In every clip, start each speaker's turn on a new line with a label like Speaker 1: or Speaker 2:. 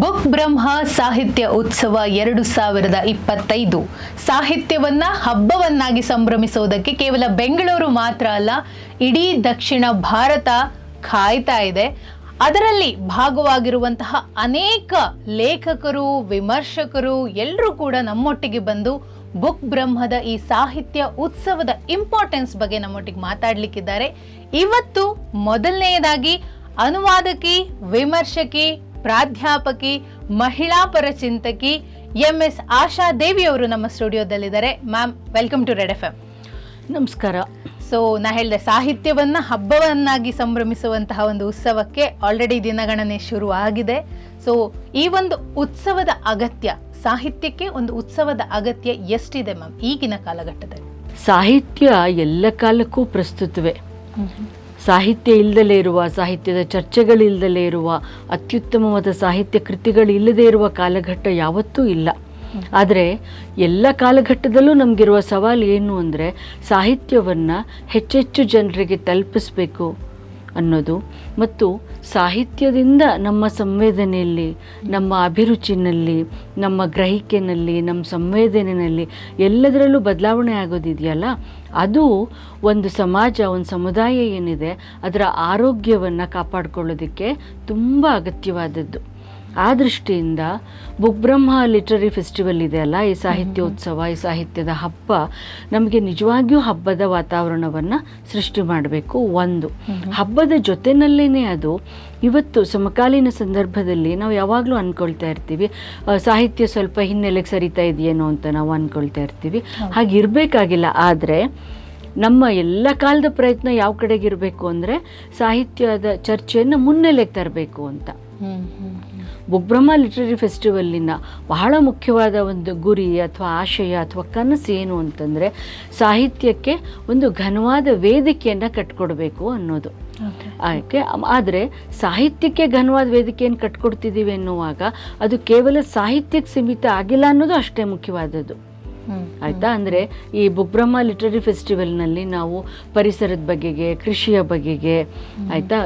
Speaker 1: Book ಬ್ರಹ್ಮ ಸಾಹಿತ್ಯ ಉತ್ಸವ ಎರಡು ಸಾವಿರದ ಇಪ್ಪತ್ತೈದು. ಸಾಹಿತ್ಯವನ್ನ ಹಬ್ಬವನ್ನಾಗಿ ಸಂಭ್ರಮಿಸುವುದಕ್ಕೆ ಕೇವಲ ಬೆಂಗಳೂರು ಮಾತ್ರ ಅಲ್ಲ, ಇಡೀ ದಕ್ಷಿಣ ಭಾರತ ಕಾಯ್ತಾ ಇದೆ. ಅದರಲ್ಲಿ ಭಾಗವಾಗಿರುವಂತಹ ಅನೇಕ ಲೇಖಕರು, ವಿಮರ್ಶಕರು ಎಲ್ಲರೂ ಕೂಡ ನಮ್ಮೊಟ್ಟಿಗೆ ಬಂದು ಬುಕ್ ಬ್ರಹ್ಮದ ಈ ಸಾಹಿತ್ಯ ಉತ್ಸವದ ಇಂಪಾರ್ಟೆನ್ಸ್ ಬಗ್ಗೆ ನಮ್ಮೊಟ್ಟಿಗೆ ಮಾತಾಡ್ಲಿಕ್ಕಿದ್ದಾರೆ. ಇವತ್ತು ಮೊದಲನೆಯದಾಗಿ ಅನುವಾದಕಿ, ವಿಮರ್ಶಕಿ ಪ್ರಾಧ್ಯಾಪಕಿ ಮಹಿಳಾ ಪರ ಚಿಂತಕಿ ಎಂ ಎಸ್ ಆಶಾ ದೇವಿ ಅವರು ನಮ್ಮ ಸ್ಟುಡಿಯೋದಲ್ಲಿದ್ದಾರೆ. Ma'am welcome to Red F M.
Speaker 2: ನಮಸ್ಕಾರ.
Speaker 1: ಸೊ ನಾ ಹೇಳಿದೆ ಸಾಹಿತ್ಯವನ್ನು ಹಬ್ಬವನ್ನಾಗಿ ಸಂಭ್ರಮಿಸುವಂತಹ ಒಂದು ಉತ್ಸವಕ್ಕೆ ಆಲ್ರೆಡಿ ದಿನಗಣನೆ ಶುರು ಆಗಿದೆ ಸೊ ಈ ಒಂದು ಉತ್ಸವದ ಅಗತ್ಯ ಸಾಹಿತ್ಯಕ್ಕೆ ಒಂದು ಉತ್ಸವದ ಅಗತ್ಯ ಎಷ್ಟಿದೆ ಮ್ಯಾಮ್ ಈಗಿನ ಕಾಲಘಟ್ಟದಲ್ಲಿ?
Speaker 2: ಸಾಹಿತ್ಯ ಎಲ್ಲ ಕಾಲಕ್ಕೂ ಪ್ರಸ್ತುತವೇ. ಸಾಹಿತ್ಯ ಇಲ್ಲದಲೇ ಇರುವ, ಸಾಹಿತ್ಯದ ಚರ್ಚೆಗಳಿಲ್ಲದಲೇ ಇರುವ, ಅತ್ಯುತ್ತಮವಾದ ಸಾಹಿತ್ಯ ಕೃತಿಗಳು ಇಲ್ಲದೇ ಇರುವ ಕಾಲಘಟ್ಟ ಯಾವತ್ತೂ ಇಲ್ಲ. ಆದರೆ ಎಲ್ಲ ಕಾಲಘಟ್ಟದಲ್ಲೂ ನಮಗಿರುವ ಸವಾಲು ಏನು ಅಂದರೆ ಸಾಹಿತ್ಯವನ್ನು ಹೆಚ್ಚೆಚ್ಚು ಜನರಿಗೆ ತಲುಪಿಸ್ಬೇಕು. ಅನ್ನೋದು. ಮತ್ತು ಸಾಹಿತ್ಯದಿಂದ ನಮ್ಮ ಸಂವೇದನೆಯಲ್ಲಿ, ನಮ್ಮ ಅಭಿರುಚಿನಲ್ಲಿ, ನಮ್ಮ ಗ್ರಹಿಕೆನಲ್ಲಿ, ನಮ್ಮ ಸಂವೇದನೆಯಲ್ಲಿ ಎಲ್ಲದರಲ್ಲೂ ಬದಲಾವಣೆ ಆಗೋದಿದೆಯಲ್ಲ? ಅದು ಒಂದು ಸಮಾಜ, ಒಂದು ಸಮುದಾಯ ಏನಿದೆ, ಅದರ ಆರೋಗ್ಯವನ್ನು ಕಾಪಾಡಿಕೊಳ್ಳೋದಕ್ಕೆ ತುಂಬ ಅಗತ್ಯವಾದದ್ದು. ಆ ದೃಷ್ಟಿಯಿಂದ ಬುಗ್ಬ್ರಹ್ಮ ಲಿಟ್ರರಿ ಫೆಸ್ಟಿವಲ್ ಇದೆ ಅಲ್ಲ ಈ ಸಾಹಿತ್ಯೋತ್ಸವ ಈ ಸಾಹಿತ್ಯದ ಹಬ್ಬ ನಮಗೆ ನಿಜವಾಗಿಯೂ ಹಬ್ಬದ ವಾತಾವರಣವನ್ನು ಸೃಷ್ಟಿ ಮಾಡಬೇಕು ಒಂದು. ಹಬ್ಬದ ಜೊತೆನಲ್ಲೇ ಅದು ಇವತ್ತು ಸಮಕಾಲೀನ ಸಂದರ್ಭದಲ್ಲಿ ನಾವು ಯಾವಾಗಲೂ ಅಂದ್ಕೊಳ್ತಾ ಇರ್ತೀವಿ ಸಾಹಿತ್ಯ ಸ್ವಲ್ಪ ಹಿನ್ನೆಲೆಗೆ ಸರಿತಾ ಇದೆಯೇನೋ ಅಂತ ನಾವು ಅಂದ್ಕೊಳ್ತಾ ಇರ್ತೀವಿ. ಹಾಗೆ ಇರಬೇಕಾಗಿಲ್ಲ ಆದರೆ ನಮ್ಮ ಎಲ್ಲ ಕಾಲದ ಪ್ರಯತ್ನ ಯಾವ ಕಡೆಗೆ ಇರಬೇಕು ಅಂದರೆ ಸಾಹಿತ್ಯದ ಚರ್ಚೆಯನ್ನು ಮುನ್ನೆಲೆಗೆ ತರಬೇಕು ಅಂತ. ಬುಕ್ಬ್ರಹ್ಮ ಲಿಟ್ರರಿ ಫೆಸ್ಟಿವಲ್ಲಿನ ಬಹಳ ಮುಖ್ಯವಾದ ಒಂದು ಗುರಿ ಅಥವಾ ಆಶಯ ಅಥವಾ ಕನಸು ಏನು ಅಂತಂದರೆ ಸಾಹಿತ್ಯಕ್ಕೆ ಒಂದು ಘನವಾದ ವೇದಿಕೆಯನ್ನು ಕಟ್ಕೊಡ್ಬೇಕು ಅನ್ನೋದು. ಆಯ್ಕೆ? ಆದರೆ ಸಾಹಿತ್ಯಕ್ಕೆ ಘನವಾದ ವೇದಿಕೆಯನ್ನು ಕಟ್ಕೊಡ್ತಿದ್ದೀವಿ ಎನ್ನುವಾಗ ಅದು ಕೇವಲ ಸಾಹಿತ್ಯಕ್ಕೆ ಸೀಮಿತ ಆಗಿಲ್ಲ ಅನ್ನೋದು ಅಷ್ಟೇ ಮುಖ್ಯವಾದದ್ದು. ಆಯಿತಾ? ಅಂದರೆ ಈ ಬುಬ್ರಹ್ಮ ಲಿಟ್ರರಿ ಫೆಸ್ಟಿವಲ್ನಲ್ಲಿ ನಾವು ಪರಿಸರದ ಬಗೆಗೆ ಕೃಷಿಯ ಬಗೆಗೆ ಆಯಿತಾ?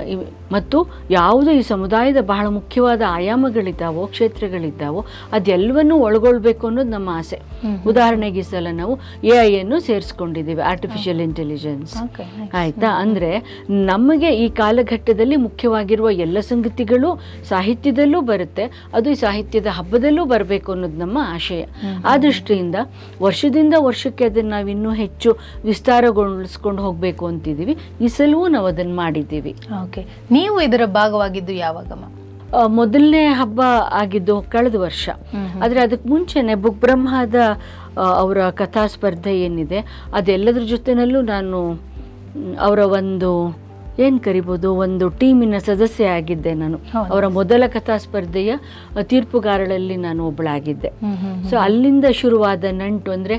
Speaker 2: ಮತ್ತು ಯಾವುದು ಈ ಸಮುದಾಯದ ಬಹಳ ಮುಖ್ಯವಾದ ಆಯಾಮಗಳಿದ್ದಾವೋ ಕ್ಷೇತ್ರಗಳಿದ್ದಾವೋ ಅದೆಲ್ಲವನ್ನೂ ಒಳಗೊಳ್ಬೇಕು ಅನ್ನೋದು ನಮ್ಮ ಆಸೆ. ಉದಾಹರಣೆಗೆ ಈ ಸಲ ನಾವು ಎ ಐ ಅನ್ನು ಸೇರಿಸ್ಕೊಂಡಿದ್ದೀವಿ ಆರ್ಟಿಫಿಷಿಯಲ್ ಇಂಟೆಲಿಜೆನ್ಸ್ ಆಯಿತಾ? ಅಂದರೆ ನಮಗೆ ಈ ಕಾಲಘಟ್ಟದಲ್ಲಿ ಮುಖ್ಯವಾಗಿರುವ ಎಲ್ಲ ಸಂಗತಿಗಳು ಸಾಹಿತ್ಯದಲ್ಲೂ ಬರುತ್ತೆ ಅದು ಈ ಸಾಹಿತ್ಯದ ಹಬ್ಬದಲ್ಲೂ ಬರಬೇಕು ಅನ್ನೋದು ನಮ್ಮ ಆಶಯ. ಆ ದೃಷ್ಟಿಯಿಂದ ವರ್ಷದಿಂದ ವರ್ಷಕ್ಕೆ ಅದನ್ನು ನಾವು ಇನ್ನೂ ಹೆಚ್ಚು ವಿಸ್ತಾರಗೊಳಿಸ್ಕೊಂಡು ಹೋಗಬೇಕು ಅಂತಿದ್ದೀವಿ. ಈ ಸಲವೂ ನಾವು ಅದನ್ನು ಮಾಡಿದ್ದೀವಿ.
Speaker 1: ಓಕೆ ನೀವು ಇದರ ಭಾಗವಾಗಿದ್ದು ಯಾವಾಗ
Speaker 2: ಆ, ಮೊದಲನೇ ಹಬ್ಬ ಆಗಿದ್ದು ಕಳೆದ ವರ್ಷ. ಆದರೆ ಅದಕ್ಕೆ ಮುಂಚೆನೆ ಬುಕ್ ಬ್ರಹ್ಮದ ಅವರ ಕಥಾ ಸ್ಪರ್ಧೆ ಏನಿದೆ ಅದೆಲ್ಲದ್ರ ಜೊತೆನಲ್ಲೂ ನಾನು ಅವರ ಒಂದು ಏನು ಕರಿಬಹುದು ಒಂದು ಟೀಮಿನ ಸದಸ್ಯ ಆಗಿದ್ದೆ ನಾನು. ಅವರ ಮೊದಲ ಕಥಾ ಸ್ಪರ್ಧೆಯ ತೀರ್ಪುಗಾರಳಲ್ಲಿ ತೀರ್ಪುಗಾರರಲ್ಲಿ ನಾನು ಒಬ್ಬಳಾಗಿದ್ದೆ ಸೊ ಅಲ್ಲಿಂದ ಶುರುವಾದ ನಂಟು ಅಂದ್ರೆ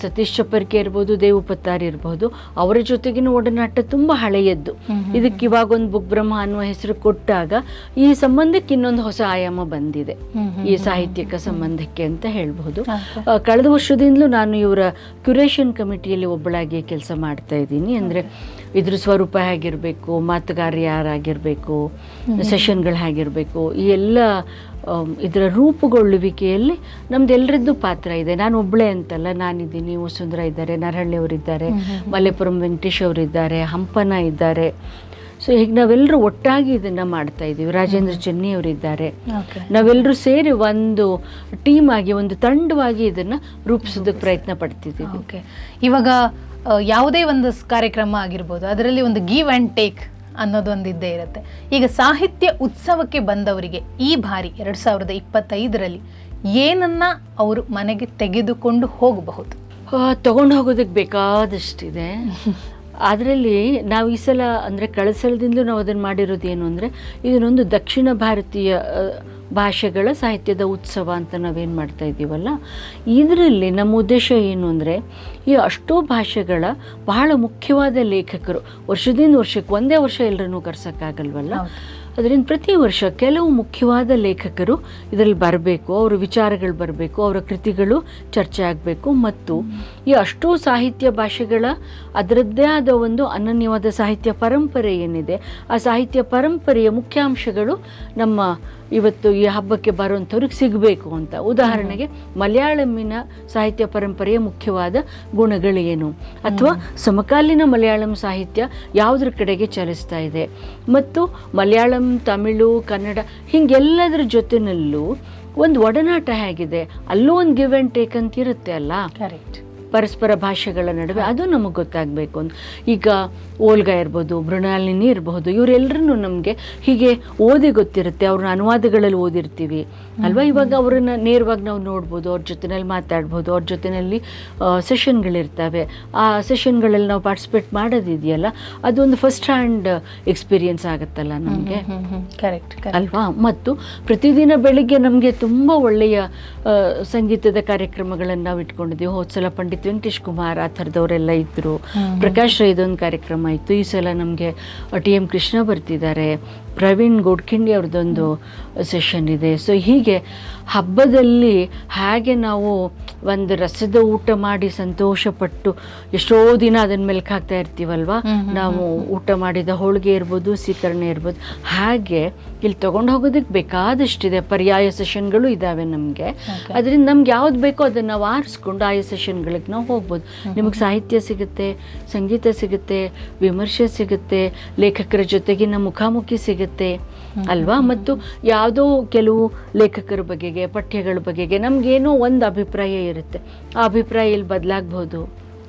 Speaker 2: ಸತೀಶ್ ಚಪ್ಪರ್ಕೆ ಇರ್ಬೋದು ದೇವು ಪತ್ತಾರ್ ಇರ್ಬೋದು ಅವರ ಜೊತೆಗಿನ ಒಡನಾಟ ತುಂಬಾ ಹಳೆಯದ್ದು. ಇದಕ್ಕೆ ಇವಾಗ ಒಂದು ಬುಕ್ ಬ್ರಹ್ಮ ಅನ್ನುವ ಹೆಸರು ಕೊಟ್ಟಾಗ ಈ ಸಂಬಂಧಕ್ಕೆ ಇನ್ನೊಂದು ಹೊಸ ಆಯಾಮ ಬಂದಿದೆ. ಈ ಸಾಹಿತ್ಯಕ ಸಂಬಂಧಕ್ಕೆ ಅಂತ ಹೇಳ್ಬಹುದು ಕಳೆದ ವರ್ಷದಿಂದಲೂ ನಾನು ಇವರ ಕ್ಯುರೇಷನ್ ಕಮಿಟಿಯಲ್ಲಿ ಒಬ್ಬಳಾಗಿ ಕೆಲಸ ಮಾಡ್ತಾ ಇದ್ದೀನಿ. ಅಂದರೆ ಇದ್ರ ಸ್ವರೂಪ ಹೇಗಿರಬೇಕು ಮಾತುಗಾರ ಯಾರಾಗಿರಬೇಕು ಸೆಷನ್ಗಳು ಹೇಗಿರಬೇಕು ಈ ಎಲ್ಲ ಇದರ ರೂಪುಗೊಳ್ಳುವಿಕೆಯಲ್ಲಿ ನಮ್ದೆಲ್ಲರದ್ದು ಪಾತ್ರ ಇದೆ. ನಾನು ಒಬ್ಬಳೇ ಅಂತಲ್ಲ ನಾನಿದ್ದೀನಿ ವಸುಂಧರಾ ಇದ್ದಾರೆ ನರಹಳ್ಳಿಯವರಿದ್ದಾರೆ ಮಲ್ಲೇಪುರಂ ವೆಂಕಟೇಶ್ ಅವರಿದ್ದಾರೆ ಹಂಪನ ಇದ್ದಾರೆ. ಸೊ ಈಗ ನಾವೆಲ್ಲರೂ ಒಟ್ಟಾಗಿ ಇದನ್ನು ಮಾಡ್ತಾ ಇದ್ದೀವಿ ರಾಜೇಂದ್ರ ಚೆನ್ನಿ ಅವರಿದ್ದಾರೆ.
Speaker 1: ಓಕೆ
Speaker 2: ನಾವೆಲ್ಲರೂ ಸೇರಿ ಒಂದು ಟೀಮ್ ಆಗಿ ಒಂದು ತಂಡವಾಗಿ ಇದನ್ನು ರೂಪಿಸೋದಕ್ಕೆ ಪ್ರಯತ್ನ ಪಡ್ತಿದ್ದೀವಿ.
Speaker 1: ಓಕೆ ಇವಾಗ ಯಾವುದೇ ಒಂದು ಕಾರ್ಯಕ್ರಮ ಆಗಿರ್ಬೋದು ಅದರಲ್ಲಿ ಒಂದು ಗಿವ್ ಆ್ಯಂಡ್ ಟೇಕ್ ಅನ್ನೋದು ಒಂದು ಇದ್ದೇ ಇರುತ್ತೆ. ಈಗ ಸಾಹಿತ್ಯ ಉತ್ಸವಕ್ಕೆ ಬಂದವರಿಗೆ ಈ ಬಾರಿ ಎರಡು ಸಾವಿರದ ಇಪ್ಪತ್ತೈದರಲ್ಲಿ ಏನನ್ನ ಅವರು ಮನೆಗೆ ತೆಗೆದುಕೊಂಡು ಹೋಗಬಹುದು?
Speaker 2: ತಗೊಂಡು ಹೋಗೋದಕ್ಕೆ ಬೇಕಾದಷ್ಟಿದೆ. ಅದರಲ್ಲಿ ನಾವು ಈ ಸಲ, ಅಂದರೆ ಕಳಸಲದಿಂದಲೂ ನಾವು ಅದನ್ನು ಮಾಡಿರೋದು ಏನು ಅಂದರೆ, ಇದನ್ನೊಂದು ದಕ್ಷಿಣ ಭಾರತೀಯ ಭಾಷೆಗಳ ಸಾಹಿತ್ಯದ ಉತ್ಸವ ಅಂತ ನಾವೇನು ಮಾಡ್ತಾ ಇದ್ದೀವಲ್ಲ, ಇದರಲ್ಲಿ ನಮ್ಮ ಉದ್ದೇಶ ಏನು ಅಂದರೆ, ಈ ಅಷ್ಟೋ ಭಾಷೆಗಳ ಬಹಳ ಮುಖ್ಯವಾದ ಲೇಖಕರು, ವರ್ಷದಿಂದ ವರ್ಷಕ್ಕೆ ಒಂದೇ ವರ್ಷ ಎಲ್ಲರನ್ನೂ ಕರ್ಸೋಕ್ಕಾಗಲ್ವಲ್ಲ? ಅದರಿಂದ ಪ್ರತಿ ವರ್ಷ ಕೆಲವು ಮುಖ್ಯವಾದ ಲೇಖಕರು ಇದರಲ್ಲಿ ಬರಬೇಕು, ಅವರ ವಿಚಾರಗಳು ಬರಬೇಕು, ಅವರ ಕೃತಿಗಳು ಚರ್ಚೆ ಆಗಬೇಕು. ಮತ್ತು ಈ ಅಷ್ಟೂ ಸಾಹಿತ್ಯ ಭಾಷೆಗಳ ಅದರದ್ದೇ ಆದ ಒಂದು ಅನನ್ಯವಾದ ಸಾಹಿತ್ಯ ಪರಂಪರೆ ಏನಿದೆ, ಆ ಸಾಹಿತ್ಯ ಪರಂಪರೆಯ ಮುಖ್ಯಾಂಶಗಳು ನಮ್ಮ ಇವತ್ತು ಈ ಹಬ್ಬಕ್ಕೆ ಬರುವಂಥವ್ರಿಗೆ ಸಿಗಬೇಕು ಅಂತ. ಉದಾಹರಣೆಗೆ ಮಲಯಾಳಂನ ಸಾಹಿತ್ಯ ಪರಂಪರೆಯ ಮುಖ್ಯವಾದ ಗುಣಗಳೇನು? ಅಥವಾ ಸಮಕಾಲೀನ ಮಲಯಾಳಂ ಸಾಹಿತ್ಯ ಯಾವುದ್ರ ಕಡೆಗೆ ಚಲಿಸ್ತಾ ಇದೆ? ಮತ್ತು ಮಲಯಾಳಂ ತಮಿಳು, ಕನ್ನಡ, ಹಿಂಗೆಲ್ಲದರ ಜೊತೆನಲ್ಲೂ ಒಂದು ಒಡನಾಟ ಹೇಗಿದೆ. ಅಲ್ಲೂ ಒಂದು ಗಿವ್ ಆ್ಯಂಡ್ ಟೇಕ್ ಅಂತ ಇರುತ್ತೆ ಅಲ್ಲ?
Speaker 1: ಕರೆಕ್ಟ್
Speaker 2: ಪರಸ್ಪರ ಭಾಷೆಗಳ ನಡುವೆ ಅದು ನಮಗೆ ಗೊತ್ತಾಗಬೇಕು ಅಂತ. ಈಗ ಓಲ್ಗ ಇರ್ಬೋದು ಮೃಣಾಲಿನಿ ಇರಬಹುದು ಇವರೆಲ್ಲರೂ ನಮಗೆ ಹೀಗೆ ಓದಿ ಗೊತ್ತಿರುತ್ತೆ. ಅವ್ರನ್ನ ಅನುವಾದಗಳಲ್ಲಿ ಓದಿರ್ತೀವಿ. ಅಲ್ವಾ? ಇವಾಗ ಅವರನ್ನ ನೇರವಾಗಿ ನಾವು ನೋಡ್ಬೋದು ಅವ್ರ ಜೊತೆನಲ್ಲಿ ಮಾತಾಡ್ಬೋದು ಅವ್ರ ಜೊತೆಯಲ್ಲಿ ಸೆಷನ್ಗಳಿರ್ತವೆ. ಆ ಸೆಷನ್ಗಳಲ್ಲಿ ನಾವು ಪಾರ್ಟಿಸಿಪೇಟ್ ಮಾಡೋದಿದೆಯಲ್ಲ ಅದೊಂದು ಫಸ್ಟ್ ಹ್ಯಾಂಡ್ ಎಕ್ಸ್ಪೀರಿಯನ್ಸ್ ಆಗುತ್ತಲ್ಲ ನಮಗೆ.
Speaker 1: ಕರೆಕ್ಟ್
Speaker 2: ಅಲ್ವಾ? ಮತ್ತು ಪ್ರತಿದಿನ ಬೆಳಿಗ್ಗೆ ನಮಗೆ ತುಂಬ ಒಳ್ಳೆಯ ಸಂಗೀತದ ಕಾರ್ಯಕ್ರಮಗಳನ್ನು ನಾವು ಇಟ್ಕೊಂಡಿದ್ದೀವಿ. ಹೋದ ಸಲ ಪಂಡಿತ್ ವೆಂಕಟೇಶ್ ಕುಮಾರ್ ಆ ಥರದವರೆಲ್ಲ ಇದ್ದರು ಪ್ರಕಾಶ್ ರೈದೊಂದು ಕಾರ್ಯಕ್ರಮ ಇತ್ತು. ಈ ಸಲ ನಮಗೆ ಟಿ ಎಂ ಕೃಷ್ಣ ಬರ್ತಿದ್ದಾರೆ. ಪ್ರವೀಣ್ ಗೋಡ್ಖಿಂಡಿ ಅವ್ರದ್ದೊಂದು ಸೆಷನ್ ಇದೆ. ಸೊ ಹೀಗೆ ಹಬ್ಬದಲ್ಲಿ ಹಾಗೆ ನಾವು ಒಂದು ರಸದ ಊಟ ಮಾಡಿ ಸಂತೋಷಪಟ್ಟು ಎಷ್ಟೋ ದಿನ ಅದನ್ನ ಮೆಲ್ಕ್ ಹಾಕ್ತಾ ಇರ್ತೀವಲ್ವ ನಾವು ಊಟ ಮಾಡಿದ ಹೋಳಿಗೆ ಇರ್ಬೋದು ಸೀಕರಣೆ ಇರ್ಬೋದು. ಹಾಗೆ ಇಲ್ಲಿ ತೊಗೊಂಡು ಹೋಗೋದಕ್ಕೆ ಬೇಕಾದಷ್ಟಿದೆ. ಪರ್ಯಾಯ ಸೆಷನ್ಗಳು ಇದ್ದಾವೆ ನಮಗೆ. ಅದರಿಂದ ನಮ್ಗೆ ಯಾವ್ದು ಬೇಕೋ ಅದನ್ನು ನಾವು ಆರಿಸ್ಕೊಂಡು ಆಯಾ ಸೆಷನ್ಗಳಿಗೆ ನಾವು ಹೋಗ್ಬೋದು. ನಿಮಗೆ ಸಾಹಿತ್ಯ ಸಿಗುತ್ತೆ ಸಂಗೀತ ಸಿಗುತ್ತೆ ವಿಮರ್ಶೆ ಸಿಗುತ್ತೆ ಲೇಖಕರ ಜೊತೆಗಿನ ಮುಖಾಮುಖಿ ಸಿಗುತ್ತೆ. ಅಲ್ವಾ? ಮತ್ತು ಯಾವುದೋ ಕೆಲವು ಲೇಖಕರ ಬಗೆಗೆ, ಪಠ್ಯಗಳ ಬಗೆಗೆ ನಮಗೇನೋ ಒಂದು ಅಭಿಪ್ರಾಯ ಇರುತ್ತೆ. ಆ ಅಭಿಪ್ರಾಯ ಇಲ್ಲಿ ಬದಲಾಗ್ಬೋದು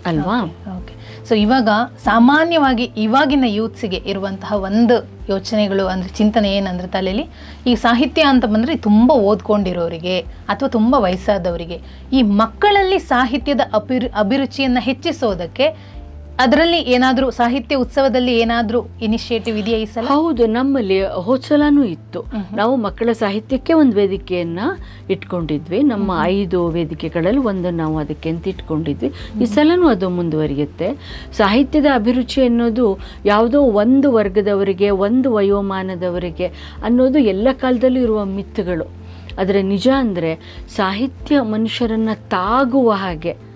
Speaker 2: ಅಲ್ವಾ?
Speaker 1: ಓಕೆ ಸೊ ಇವಾಗ ಸಾಮಾನ್ಯವಾಗಿ ಇವಾಗಿನ ಯೂತ್ಸಿಗೆ ಇರುವಂತಹ ಒಂದು ಯೋಚನೆಗಳು ಅಂದರೆ ಚಿಂತನೆ ಏನಂದ್ರೆ ತಲೆಯಲ್ಲಿ ಈ ಸಾಹಿತ್ಯ ಅಂತ ಬಂದರೆ ತುಂಬ ಓದ್ಕೊಂಡಿರೋರಿಗೆ ಅಥವಾ ತುಂಬ ವಯಸ್ಸಾದವರಿಗೆ, ಈ ಮಕ್ಕಳಲ್ಲಿ ಸಾಹಿತ್ಯದ ಅಭಿರು ಅಭಿರುಚಿಯನ್ನು ಹೆಚ್ಚಿಸೋದಕ್ಕೆ ಅದರಲ್ಲಿ ಏನಾದರೂ ಸಾಹಿತ್ಯ ಉತ್ಸವದಲ್ಲಿ ಏನಾದರೂ ಇನಿಷಿಯೇಟಿವ್ ಇದೆಯಾ ಈ ಸಲ?
Speaker 2: ಹೌದು ನಮ್ಮಲ್ಲಿ ಹೋಚಲನೂ ಇತ್ತು. ನಾವು ಮಕ್ಕಳ ಸಾಹಿತ್ಯಕ್ಕೆ ಒಂದು ವೇದಿಕೆಯನ್ನ ಇಟ್ಕೊಂಡಿದ್ವಿ. ನಮ್ಮ ಐದು ವೇದಿಕೆಗಳಲ್ಲಿ ಒಂದು ನಾವು ಅದಕ್ಕೆ ಅಂತ ಇಟ್ಕೊಂಡಿದ್ವಿ. ಈ ಸಲನೂ ಅದು ಮುಂದುವರಿಯುತ್ತೆ. ಸಾಹಿತ್ಯದ ಅಭಿರುಚಿ ಅನ್ನೋದು ಯಾವುದೋ ಒಂದು ವರ್ಗದವರಿಗೆ ಒಂದು ವಯೋಮಾನದವರಿಗೆ ಅನ್ನೋದು ಎಲ್ಲ ಕಾಲದಲ್ಲೂ ಇರುವ ಮಿತ್ತುಗಳು. ಆದರೆ ನಿಜ ಅಂದರೆ ಸಾಹಿತ್ಯ ಮನುಷ್ಯರನ್ನು ತಾಗುವ ಹಾಗೆ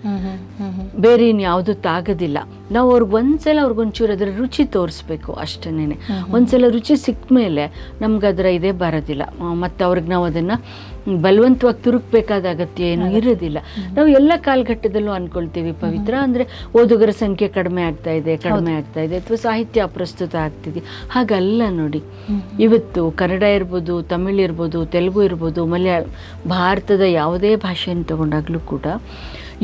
Speaker 2: ಬೇರೆ ಇನ್ಯಾವುದು ತಾಗೋದಿಲ್ಲ. ನಾವು ಅವ್ರಿಗೆ ಒಂದ್ಸಲ ಅವ್ರಿಗೊಂಚೂರು ಅದರ ರುಚಿ ತೋರಿಸ್ಬೇಕು ಅಷ್ಟೇನೆ ಒಂದ್ಸಲ ರುಚಿ ಸಿಕ್ಕ ಮೇಲೆ ನಮ್ಗೆ ಅದರ ಇದೇ ಬರೋದಿಲ್ಲ. ಮತ್ತು ಅವ್ರಿಗೆ ನಾವು ಅದನ್ನು ಬಲವಂತವಾಗಿ ತುರುಕ್ಬೇಕಾದ ಅಗತ್ಯ ಏನು ಇರೋದಿಲ್ಲ. ನಾವು ಎಲ್ಲ ಕಾಲಘಟ್ಟದಲ್ಲೂ ಅನ್ಕೊಳ್ತೀವಿ ಪವಿತ್ರ. ಅಂದರೆ ಓದುಗರ ಸಂಖ್ಯೆ ಕಡಿಮೆ ಆಗ್ತಾ ಇದೆ ಕಡಿಮೆ ಆಗ್ತಾ ಇದೆ ಅಥವಾ ಸಾಹಿತ್ಯ ಅಪ್ರಸ್ತುತ ಆಗ್ತಿದೆ. ಹಾಗಲ್ಲ ನೋಡಿ. ಇವತ್ತು ಕನ್ನಡ ಇರ್ಬೋದು ತಮಿಳ್ ಇರ್ಬೋದು ತೆಲುಗು ಇರ್ಬೋದು ಮಲಯಾಳ ಭಾರತದ ಯಾವುದೇ ಭಾಷೆಯನ್ನು ತಗೊಂಡಾಗಲೂ ಕೂಡ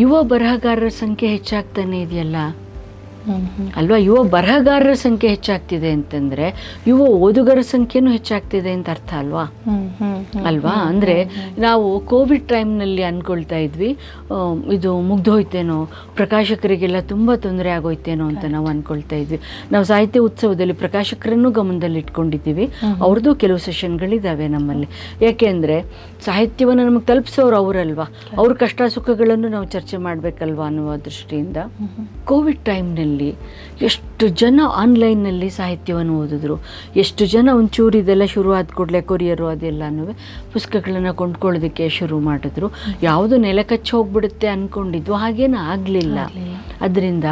Speaker 2: ಯುವ ಬರಹಗಾರರ ಸಂಖ್ಯೆ ಹೆಚ್ಚಾಗ್ತಾನೆ ಇದೆಯಲ್ಲ? ಅಲ್ವಾ? ಯುವ ಬರಹಗಾರರ ಸಂಖ್ಯೆ ಹೆಚ್ಚಾಗ್ತಿದೆ ಅಂತಂದ್ರೆ ಯುವ ಓದುಗರ ಸಂಖ್ಯೆನೂ ಹೆಚ್ಚಾಗ್ತಿದೆ ಅಂತ ಅರ್ಥ ಅಲ್ವಾ? ಅಲ್ವಾ? ಅಂದ್ರೆ ನಾವು ಕೋವಿಡ್ ಟೈಮ್ನಲ್ಲಿ ಅಂದ್ಕೊಳ್ತಾ ಇದ್ವಿ ಇದು ಮುಗ್ದೋಯ್ತೇನೋ ಪ್ರಕಾಶಕರಿಗೆಲ್ಲ ತುಂಬಾ ತೊಂದರೆ ಆಗೋಯ್ತೇನೋ ಅಂತ ನಾವು ಅನ್ಕೊಳ್ತಾ ಇದ್ವಿ. ನಾವು ಸಾಹಿತ್ಯ ಉತ್ಸವದಲ್ಲಿ ಪ್ರಕಾಶಕರನ್ನು ಗಮನದಲ್ಲಿ ಇಟ್ಕೊಂಡಿದ್ದೀವಿ ಅವ್ರದ್ದು ಕೆಲವು ಸೆಷನ್ಗಳಿದ್ದಾವೆ ನಮ್ಮಲ್ಲಿ. ಯಾಕೆಂದರೆ ಸಾಹಿತ್ಯವನ್ನು ನಮಗೆ ತಲುಪಿಸೋರು ಅವರಲ್ವಾ? ಅವ್ರ ಕಷ್ಟ ಸುಖಗಳನ್ನು ನಾವು ಚರ್ಚೆ ಮಾಡ್ಬೇಕಲ್ವಾ ಅನ್ನುವ ದೃಷ್ಟಿಯಿಂದ ಕೋವಿಡ್ ಟೈಮ್ನಲ್ಲಿ ಎಷ್ಟು ಜನ ಆನ್ಲೈನ್ನಲ್ಲಿ ಸಾಹಿತ್ಯವನ್ನು ಓದಿದ್ರು ಎಷ್ಟು ಜನ ಒಂಚೂರು ಇದೆಲ್ಲ ಶುರು ಆದ ಕೂಡಲೇ ಕೊರಿಯರು ಅದೆಲ್ಲನೂ ಪುಸ್ತಕಗಳನ್ನು ಕೊಂಡ್ಕೊಳ್ಳೋದಕ್ಕೆ ಶುರು ಮಾಡಿದ್ರು. ಯಾವುದು ನೆಲ ಕಚ್ಚಿ ಹೋಗ್ಬಿಡುತ್ತೆ ಅಂದ್ಕೊಂಡಿದ್ವು ಹಾಗೇನು ಆಗಲಿಲ್ಲ. ಅದರಿಂದ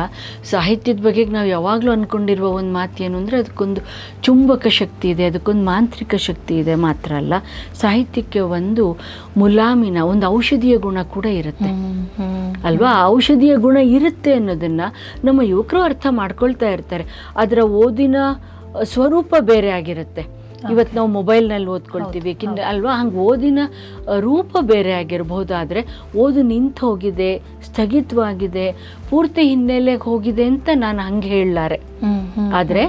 Speaker 2: ಸಾಹಿತ್ಯದ ಬಗ್ಗೆ ನಾವು ಯಾವಾಗಲೂ ಅಂದ್ಕೊಂಡಿರುವ ಒಂದು ಮಾತು ಏನು ಅಂದರೆ ಅದಕ್ಕೊಂದು ಚುಂಬಕ ಶಕ್ತಿ ಇದೆ ಅದಕ್ಕೊಂದು ಮಾಂತ್ರಿಕ ಶಕ್ತಿ ಇದೆ ಮಾತ್ರ ಅಲ್ಲ. ಸಾಹಿತ್ಯಕ್ಕೆ ಒಂದು ಮುಲಾಮಿನ ಒಂದು ಔಷಧೀಯ ಗುಣ ಕೂಡ ಇರುತ್ತೆ. ಅಲ್ವಾ? ಔಷಧೀಯ ಗುಣ ಇರುತ್ತೆ ಅನ್ನೋದನ್ನ ನಮ್ಮ ಯುವಕರು ಅರ್ಥ ಮಾಡ್ಕೊಳ್ತಾ ಇರ್ತಾರೆ. ಅದರ ಓದಿನ ಸ್ವರೂಪ ಬೇರೆ ಆಗಿರುತ್ತೆ. ಇವತ್ತು ನಾವು ಮೊಬೈಲ್ನಲ್ಲಿ ಓದ್ಕೊಳ್ತೀವಿ. ಕಿಂಡ ಅಲ್ವಾ? ಹಂಗೆ ಓದಿನ ರೂಪ ಬೇರೆ ಆಗಿರಬಹುದಾದ್ರೆ ಓದು ನಿಂತು ಹೋಗಿದೆ ಸ್ಥಗಿತವಾಗಿದೆ ಪೂರ್ತಿ ಹಿನ್ನೆಲೆಗೆ ಹೋಗಿದೆ ಅಂತ ನಾನು ಹಂಗೆ ಹೇಳಲಾರೆ. ಆದರೆ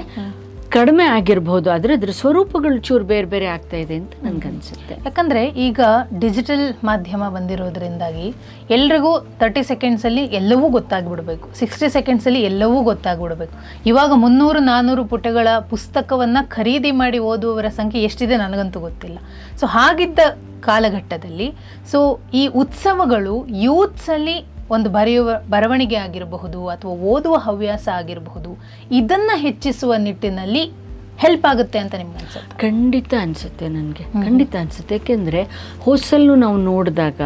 Speaker 2: ಕಡಿಮೆ ಆಗಿರ್ಬೋದು ಆದರೆ ಅದ್ರ ಸ್ವರೂಪಗಳು ಚೂರು ಬೇರೆ ಬೇರೆ ಆಗ್ತಾ ಇದೆ ಅಂತ ನನಗನ್ಸುತ್ತೆ
Speaker 1: ಯಾಕಂದ್ರೆ ಈಗ ಡಿಜಿಟಲ್ ಮಾಧ್ಯಮ ಬಂದಿರೋದ್ರಿಂದಾಗಿ ಎಲ್ರಿಗೂ ತರ್ಟಿ ಸೆಕೆಂಡ್ಸಲ್ಲಿ ಎಲ್ಲವೂ ಗೊತ್ತಾಗ್ಬಿಡ್ಬೇಕು. ಸಿಕ್ಸ್ಟಿ ಸೆಕೆಂಡ್ಸಲ್ಲಿ ಎಲ್ಲವೂ ಗೊತ್ತಾಗ್ಬಿಡ್ಬೇಕು. ಇವಾಗ ಮುನ್ನೂರು ನಾನ್ನೂರು ಪುಟಗಳ ಪುಸ್ತಕವನ್ನು ಖರೀದಿ ಮಾಡಿ ಓದುವವರ ಸಂಖ್ಯೆ ಎಷ್ಟಿದೆ ನನಗಂತೂ ಗೊತ್ತಿಲ್ಲ. ಸೊ ಹಾಗಿದ್ದ ಕಾಲಘಟ್ಟದಲ್ಲಿ ಸೊ ಈ ಉತ್ಸವಗಳು ಯೂತ್ಸಲ್ಲಿ ಒಂದು ಬರೆಯುವ ಬರವಣಿಗೆ ಆಗಿರಬಹುದು ಅಥವಾ ಓದುವ ಹವ್ಯಾಸ ಆಗಿರಬಹುದು ಇದನ್ನು ಹೆಚ್ಚಿಸುವ ನಿಟ್ಟಿನಲ್ಲಿ ಹೆಲ್ಪ್ ಆಗುತ್ತೆ ಅಂತ ನಿಮ್ಗೆ ಅನ್ಸುತ್ತೆ?
Speaker 2: ಖಂಡಿತ ಅನಿಸುತ್ತೆ ನನಗೆ. ಖಂಡಿತ ಅನಿಸುತ್ತೆ. ಯಾಕೆಂದರೆ ಹೋಸಲ್ಲು ನಾವು ನೋಡಿದಾಗ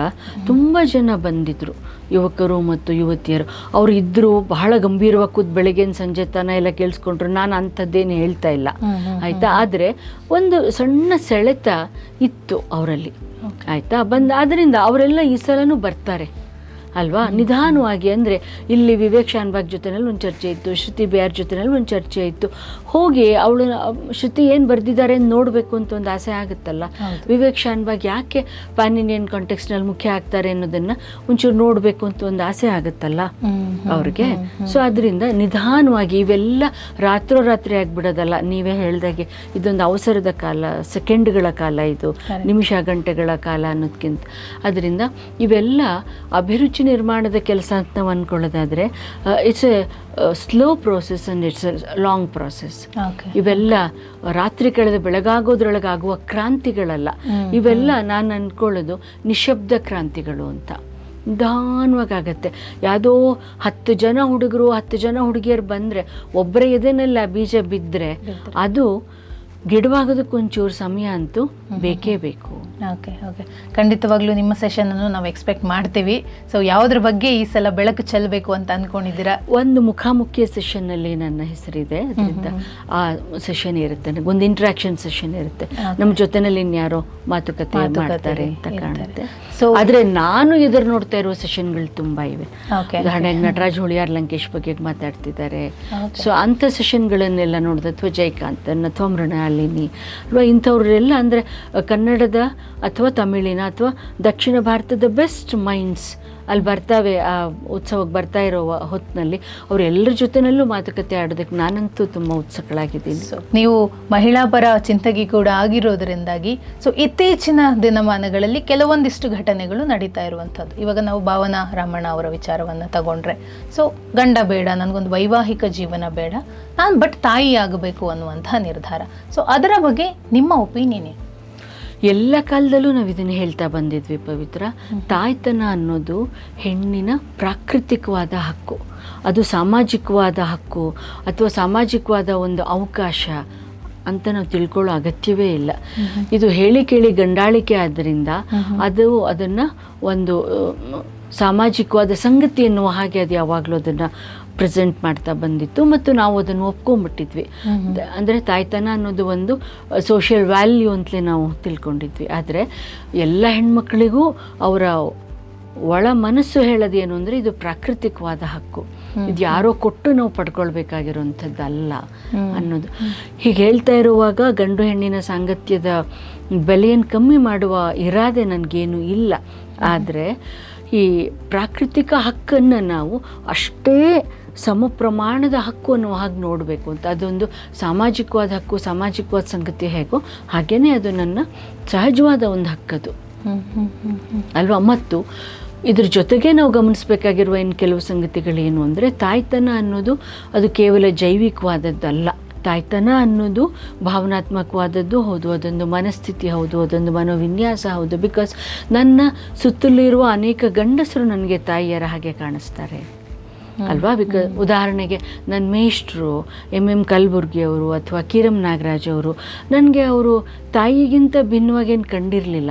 Speaker 2: ತುಂಬ ಜನ ಬಂದಿದ್ದರು ಯುವಕರು ಮತ್ತು ಯುವತಿಯರು. ಅವರು ಇದ್ದರು ಬಹಳ ಗಂಭೀರವಾಗಿ ಕೂತ್ ಬೆಳಗ್ಗಿನ ಸಂಜೆ ತನ ಎಲ್ಲ ಕೇಳಿಸ್ಕೊಂಡ್ರು. ನಾನು ಅಂಥದ್ದೇನು ಹೇಳ್ತಾ ಇಲ್ಲ. ಆಯಿತಾ? ಆದರೆ ಒಂದು ಸಣ್ಣ ಸೆಳೆತ ಇತ್ತು ಅವರಲ್ಲಿ. ಆಯಿತಾ? ಬಂದು ಆದ್ದರಿಂದ ಅವರೆಲ್ಲ ಈ ಸಲನೂ ಬರ್ತಾರೆ. ಅಲ್ವಾ? ನಿಧಾನವಾಗಿ ಅಂದರೆ ಇಲ್ಲಿ ವಿವೇಕ್ ಶಾನ್ಭಾಗ್ ಜೊತೆನಲ್ಲಿ ಒಂದು ಚರ್ಚೆ ಇತ್ತು ಶ್ರುತಿ ಬಿಆರ್ ಜೊತೆನಲ್ಲಿ ಒಂದು ಚರ್ಚೆ ಇತ್ತು. ಹೋಗಿ ಅವಳು ಶ್ರುತಿ ಏನು ಬರೆದಿದ್ದಾರೆ ಅಂತ ನೋಡಬೇಕು ಅಂತ ಒಂದು ಆಸೆ ಆಗುತ್ತಲ್ಲ. ವಿವೇಕ್ ಶಾನ್ಭಾಗ್ ಯಾಕೆ ಪ್ಯಾನ್ ಇಂಡಿಯನ್ ಕಾಂಟೆಕ್ಸ್ನಲ್ಲಿ ಮುಖ್ಯ ಆಗ್ತಾರೆ ಅನ್ನೋದನ್ನು ಒಂಚೂರು ನೋಡಬೇಕು ಅಂತ ಒಂದು ಆಸೆ ಆಗುತ್ತಲ್ಲ ಅವ್ರಿಗೆ? ಸೊ ಅದರಿಂದ ನಿಧಾನವಾಗಿ ಇವೆಲ್ಲ ರಾತ್ರೋರಾತ್ರಿ ಆಗಿಬಿಡೋದಲ್ಲ? ನೀವೇ ಹೇಳ್ದಾಗೆ ಇದೊಂದು ಅವಸರದ ಕಾಲ ಸೆಕೆಂಡ್ಗಳ ಕಾಲ ಇದು ನಿಮಿಷ ಗಂಟೆಗಳ ಕಾಲ ಅನ್ನೋದಕ್ಕಿಂತ ಅದರಿಂದ ಇವೆಲ್ಲ ಅಭಿರುಚಿ ನಿರ್ಮಾಣದ ಕೆಲಸ ಅಂತ ನಾವು ಅಂದ್ಕೊಳ್ಳೋದಾದರೆ it's a slow process and it's a long process ಇವೆಲ್ಲ ರಾತ್ರಿ ಕಳೆದ ಬೆಳಗಾಗೋದ್ರೊಳಗಾಗುವ ಕ್ರಾಂತಿಗಳಲ್ಲ. ಇವೆಲ್ಲ ನಾನು ಅಂದ್ಕೊಳ್ಳೋದು ನಿಶಬ್ದ ಕ್ರಾಂತಿಗಳು ಅಂತ. ನಿಧಾನವಾಗತ್ತೆ ಯಾವುದೋ ಹತ್ತು ಜನ ಹುಡುಗರು ಹತ್ತು ಜನ ಹುಡುಗಿಯರು ಬಂದರೆ ಒಬ್ಬರ ಎದೆನೆಲ್ಲ ಬೀಜ ಬಿದ್ದರೆ. ಅದು ಗಿಡವಾಗೋದಕ್ಕೊಂಚೂರು ಸಮಯ ಅಂತೂ ಬೇಕೇ ಬೇಕು.
Speaker 1: ಓಕೆ ಓಕೆ ಖಂಡಿತವಾಗ್ಲೂ ನಿಮ್ಮ ಸೆಷನ್ ಅನ್ನು ನಾವು ಎಕ್ಸ್ಪೆಕ್ಟ್ ಮಾಡ್ತೀವಿ. ಸೊ ಯಾವುದ್ರ ಬಗ್ಗೆ ಈ ಸಲ ಬೆಳಕು ಚೆಲ್ಲಬೇಕು ಅಂತ ಅನ್ಕೊಂಡಿದ್ದೀರಾ?
Speaker 2: ಒಂದು ಮುಖಾಮುಖಿ ಸೆಷನ್ನಲ್ಲಿ ನನ್ನ ಹೆಸರಿದೆ. ಅದರಿಂದ ಆ ಸೆಷನ್ ಇರುತ್ತೆ. ಒಂದು ಇಂಟ್ರಾಕ್ಷನ್ ಸೆಷನ್ ಇರುತ್ತೆ. ನಮ್ಮ ಜೊತೆನಲ್ಲಿ ಇನ್ಯಾರೋ ಮಾತುಕತೆ ಮಾಡ್ತಾರೆ ಅಂತ ಕಾಣುತ್ತೆ.
Speaker 1: ಸೊ
Speaker 2: ಆದ್ರೆ ನಾನು ಎದುರು ನೋಡ್ತಾ ಇರುವ ಸೆಷನ್ಗಳು ತುಂಬಾ ಇವೆ. ಉದಾಹರಣೆಗೆ ನಟರಾಜ್ ಹುಳಿಯಾರ್ ಲಂಕೇಶ್ ಬಗ್ಗೆ ಮಾತಾಡ್ತಿದ್ದಾರೆ. ಸೊ ಅಂಥ ಸೆಷನ್ಗಳನ್ನೆಲ್ಲ ನೋಡಿದ ಅಥವಾ ಜಯಕಾಂತನ್ ಅಥವಾ ಮೃಣಾಲಿನಿ ಅಥವಾ ಇಂಥವ್ರೆಲ್ಲ ಅಂದರೆ ಕನ್ನಡದ ಅಥವಾ ತಮಿಳಿನ ಅಥವಾ ದಕ್ಷಿಣ ಭಾರತದ ಬೆಸ್ಟ್ ಮೈಂಡ್ಸ್ ಅಲ್ಲಿ ಬರ್ತಾವೆ, ಆ, ಉತ್ಸವಕ್ಕೆ ಬರ್ತಾ ಇರೋ ಹೊತ್ತಿನಲ್ಲಿ ಅವರೆಲ್ಲರ ಜೊತೆನಲ್ಲೂ ಮಾತುಕತೆ ಆಡೋದಕ್ಕೆ ನಾನಂತೂ ತುಂಬ ಉತ್ಸುಕಳಾಗಿದ್ದೀನಿ.
Speaker 1: ಸೊ ನೀವು ಮಹಿಳಾ ಪರ ಚಿಂತಕಿ ಕೂಡ ಆಗಿರೋದರಿಂದಾಗಿ ಸೊ ಇತ್ತೀಚಿನ ದಿನಮಾನಗಳಲ್ಲಿ ಕೆಲವೊಂದಿಷ್ಟು ಘಟನೆಗಳು ನಡೀತಾ ಇರುವಂಥದ್ದು. ಇವಾಗ ನಾವು ಭಾವನಾ ರಾಮಣ್ಣ ಅವರ ವಿಚಾರವನ್ನು ತಗೊಂಡ್ರೆ. ಸೊ ಗಂಡ ಬೇಡ, ನನಗೊಂದು ವೈವಾಹಿಕ ಜೀವನ ಬೇಡ. ನಾನು ಬಟ್ ತಾಯಿ ಆಗಬೇಕು ಅನ್ನುವಂತಹ ನಿರ್ಧಾರ. ಸೊ ಅದರ ಬಗ್ಗೆ ನಿಮ್ಮ ಒಪಿನಿಯನ್
Speaker 2: ಎಲ್ಲ ಕಾಲದಲ್ಲೂ ನಾವು ಇದನ್ನು ಹೇಳ್ತಾ ಬಂದಿದ್ವಿ ಪವಿತ್ರ. ತಾಯ್ತನ ಅನ್ನೋದು ಹೆಣ್ಣಿನ ಪ್ರಾಕೃತಿಕವಾದ ಹಕ್ಕು. ಅದು ಸಾಮಾಜಿಕವಾದ ಹಕ್ಕು ಅಥವಾ ಸಾಮಾಜಿಕವಾದ ಒಂದು ಅವಕಾಶ ಅಂತ ನಾವು ತಿಳ್ಕೊಳ್ಳೋ ಅಗತ್ಯವೇ ಇಲ್ಲ. ಇದು ಹೇಳಿ ಕೇಳಿ ಗಂಡಾಳಿಕೆ ಆದ್ದರಿಂದ ಅದು ಅದನ್ನು ಒಂದು ಸಾಮಾಜಿಕವಾದ ಸಂಗತಿ ಎನ್ನುವ ಹಾಗೆ ಅದು ಯಾವಾಗಲೂ ಅದನ್ನು ಪ್ರೆಸೆಂಟ್ ಮಾಡ್ತಾ ಬಂದಿತ್ತು ಮತ್ತು ನಾವು ಅದನ್ನು ಒಪ್ಕೊಂಡ್ಬಿಟ್ಟಿದ್ವಿ. ಅಂದರೆ ತಾಯ್ತನ ಅನ್ನೋದು ಒಂದು ಸೋಷಿಯಲ್ ವ್ಯಾಲ್ಯೂ ಅಂತಲೇ ನಾವು ತಿಳ್ಕೊಂಡಿದ್ವಿ. ಆದರೆ ಎಲ್ಲ ಹೆಣ್ಮಕ್ಳಿಗೂ ಅವರ ಒಳ ಮನಸ್ಸು ಹೇಳೋದೇನು ಅಂದರೆ ಇದು ಪ್ರಾಕೃತಿಕವಾದ ಹಕ್ಕು. ಇದು ಯಾರೋ ಕೊಟ್ಟು ನಾವು ಪಡ್ಕೊಳ್ಬೇಕಾಗಿರುವಂಥದ್ದಲ್ಲ ಅನ್ನೋದು. ಹೀಗೆ ಹೇಳ್ತಾ ಇರುವಾಗ ಗಂಡು ಹೆಣ್ಣಿನ ಸಾಂಗತ್ಯದ ಬೆಲೆಯನ್ನು ಕಮ್ಮಿ ಮಾಡುವ ಇರಾದೆ ನನಗೇನು ಇಲ್ಲ. ಆದರೆ ಈ ಪ್ರಾಕೃತಿಕ ಹಕ್ಕನ್ನು ನಾವು ಅಷ್ಟೇ ಸಮ ಪ್ರಮಾಣದ ಹಕ್ಕು ಅನ್ನುವ ಹಾಗೆ ನೋಡಬೇಕು ಅಂತ. ಅದೊಂದು ಸಾಮಾಜಿಕವಾದ ಹಕ್ಕು ಸಾಮಾಜಿಕವಾದ ಸಂಗತಿ ಹೇಗೋ ಹಾಗೇ ಅದು ನನ್ನ ಸಹಜವಾದ ಒಂದು ಹಕ್ಕದು. ಅಲ್ವಾ? ಮತ್ತು ಇದ್ರ ಜೊತೆಗೆ ನಾವು ಗಮನಿಸಬೇಕಾಗಿರುವ ಇನ್ನು ಕೆಲವು ಸಂಗತಿಗಳೇನು ಅಂದರೆ ತಾಯ್ತನ ಅನ್ನೋದು ಅದು ಕೇವಲ ಜೈವಿಕವಾದದ್ದಲ್ಲ. ತಾಯ್ತನ ಅನ್ನೋದು ಭಾವನಾತ್ಮಕವಾದದ್ದು ಹೌದು ಅದೊಂದು ಮನಸ್ಥಿತಿ ಹೌದು ಅದೊಂದು ಮನೋವಿನ್ಯಾಸ ಹೌದು. ಬಿಕಾಸ್ ನನ್ನ ಸುತ್ತಲಿರುವ ಅನೇಕ ಗಂಡಸರು ನನಗೆ ತಾಯಿಯರ ಹಾಗೆ ಕಾಣಿಸ್ತಾರೆ. ಅಲ್ವಾ? ಬಿಕ ಉದಾಹರಣೆಗೆ ನನ್ನ ಮೇಷ್ಟ್ರು ಎಂ ಎಂ ಕಲಬುರ್ಗಿ ಅವರು ಅಥವಾ ಕಿರಮ್ ನಾಗರಾಜ್ ಅವರು ನನಗೆ ಅವರು ತಾಯಿಗಿಂತ ಭಿನ್ನವಾಗೇನು ಕಂಡಿರಲಿಲ್ಲ.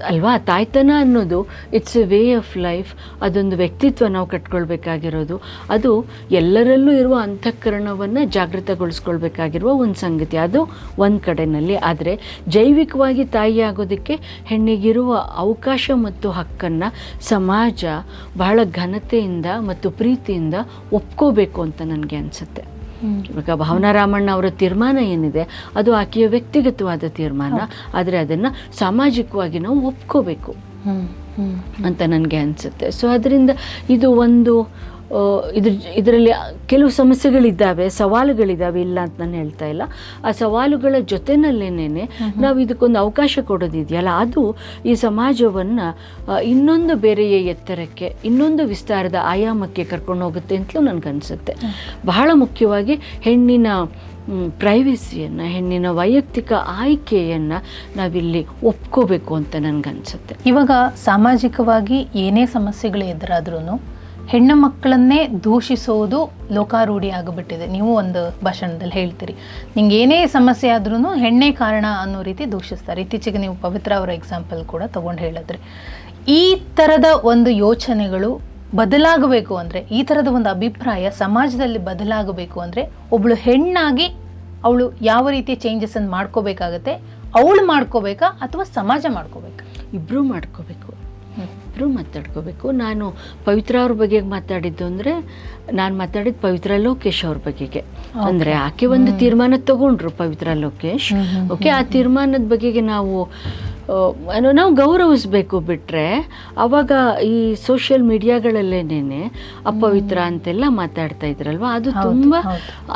Speaker 2: ಅಲ್ವಾ? ತಾಯ್ತನ ಅನ್ನೋದು it's a way of life ಅದೊಂದು ವ್ಯಕ್ತಿತ್ವ ನಾವು ಕಟ್ಕೊಳ್ಬೇಕಾಗಿರೋದು. ಅದು ಎಲ್ಲರಲ್ಲೂ ಇರುವ ಅಂತಃಕರಣವನ್ನು ಜಾಗೃತಗೊಳಿಸ್ಕೊಳ್ಬೇಕಾಗಿರುವ ಒಂದು ಸಂಗತಿ. ಅದು ಒಂದು ಕಡೆಯಲ್ಲಿ ಆದರೆ ಜೈವಿಕವಾಗಿ ತಾಯಿ ಆಗೋದಕ್ಕೆ ಹೆಣ್ಣಿಗಿರುವ ಅವಕಾಶ ಮತ್ತು ಹಕ್ಕನ್ನು ಸಮಾಜ ಬಹಳ ಘನತೆಯಿಂದ ಮತ್ತು ಪ್ರೀತಿಯಿಂದ ಒಪ್ಕೋಬೇಕು ಅಂತ ನನಗೆ ಅನಿಸುತ್ತೆ. ಇವಾಗ ಭಾವನಾ ರಾಮಣ್ಣ ಅವರ ತೀರ್ಮಾನ ಏನಿದೆ ಅದು ಆಕೆಯ ವ್ಯಕ್ತಿಗತವಾದ ತೀರ್ಮಾನ. ಆದರೆ ಅದನ್ನು ಸಾಮಾಜಿಕವಾಗಿ ನಾವು ಒಪ್ಕೋಬೇಕು ಅಂತ ನನಗೆ ಅನಿಸುತ್ತೆ. ಸೊ ಅದರಿಂದ ಇದು ಒಂದು ಇದ್ರ ಇದರಲ್ಲಿ ಕೆಲವು ಸಮಸ್ಯೆಗಳಿದ್ದಾವೆ ಸವಾಲುಗಳಿದ್ದಾವೆ ಇಲ್ಲ ಅಂತ ನಾನು ಹೇಳ್ತಾ ಇಲ್ಲ. ಆ ಸವಾಲುಗಳ ಜೊತೆನಲ್ಲೇನೆ ನಾವು ಇದಕ್ಕೊಂದು ಅವಕಾಶ ಕೊಡೋದಿದೆಯಲ್ಲ ಅದು ಈ ಸಮಾಜವನ್ನು ಇನ್ನೊಂದು ಬೇರೆಯ ಎತ್ತರಕ್ಕೆ ಇನ್ನೊಂದು ವಿಸ್ತಾರದ ಆಯಾಮಕ್ಕೆ ಕರ್ಕೊಂಡು ಹೋಗುತ್ತೆ ಅಂತಲೂ ನನಗನ್ಸುತ್ತೆ. ಬಹಳ ಮುಖ್ಯವಾಗಿ ಹೆಣ್ಣಿನ ಪ್ರೈವೇಸಿಯನ್ನು ಹೆಣ್ಣಿನ ವೈಯಕ್ತಿಕ ಆಯ್ಕೆಯನ್ನು ನಾವಿಲ್ಲಿ ಒಪ್ಕೋಬೇಕು ಅಂತ ನನಗನ್ಸುತ್ತೆ.
Speaker 1: ಇವಾಗ ಸಾಮಾಜಿಕವಾಗಿ ಏನೇ ಸಮಸ್ಯೆಗಳು ಎದುರಾದ್ರೂ ಹೆಣ್ಣು ಮಕ್ಕಳನ್ನೇ ದೂಷಿಸೋದು ಲೋಕಾರೂಢಿ ಆಗಿಬಿಟ್ಟಿದೆ. ನೀವು ಒಂದು ಭಾಷಣದಲ್ಲಿ ಹೇಳ್ತೀರಿ. ನಿಮ್ಗೆ ಏನೇ ಸಮಸ್ಯೆ ಆದ್ರೂ ಹೆಣ್ಣೇ ಕಾರಣ ಅನ್ನೋ ರೀತಿ ದೂಷಿಸ್ತಾರೆ. ಇತ್ತೀಚೆಗೆ ನೀವು ಪವಿತ್ರ ಅವರ ಎಕ್ಸಾಂಪಲ್ ಕೂಡ ತಗೊಂಡು ಹೇಳಿದ್ರಿ. ಈ ಥರದ ಒಂದು ಯೋಚನೆಗಳು ಬದಲಾಗಬೇಕು ಅಂದರೆ ಈ ಥರದ ಒಂದು ಅಭಿಪ್ರಾಯ ಸಮಾಜದಲ್ಲಿ ಬದಲಾಗಬೇಕು ಅಂದರೆ ಒಬ್ಬಳು ಹೆಣ್ಣಾಗಿ ಅವಳು ಯಾವ ರೀತಿಯ ಚೇಂಜಸನ್ನು ಮಾಡ್ಕೋಬೇಕಾಗತ್ತೆ ಅವಳು ಮಾಡ್ಕೋಬೇಕಾ ಅಥವಾ ಸಮಾಜ ಮಾಡ್ಕೋಬೇಕಾ?
Speaker 2: ಇಬ್ಬರೂ ಮಾಡ್ಕೋಬೇಕು. ಇಬ್ಬರೂ ಮಾತಾಡ್ಕೋಬೇಕು. ನಾನು ಪವಿತ್ರ ಅವ್ರ ಬಗ್ಗೆ ಮಾತಾಡಿದ್ದು ಅಂದರೆ ನಾನು ಮಾತಾಡಿದ್ದು ಪವಿತ್ರ ಲೋಕೇಶ್ ಅವ್ರ ಬಗೆಗೆ. ಅಂದರೆ ಆಕೆ ಒಂದು ತೀರ್ಮಾನ ತಗೊಂಡ್ರು ಪವಿತ್ರ ಲೋಕೇಶ್. ಓಕೆ ಆ ತೀರ್ಮಾನದ ಬಗೆಗೆ ನಾವು ನಾವು ಗೌರವಿಸ್ಬೇಕು ಬಿಟ್ಟರೆ ಅವಾಗ ಈ ಸೋಷಿಯಲ್ ಮೀಡಿಯಾಗಳಲ್ಲೇನೆ ಅಪವಿತ್ರ ಅಂತೆಲ್ಲ ಮಾತಾಡ್ತಾ ಇದ್ರಲ್ವ? ಅದು ತುಂಬ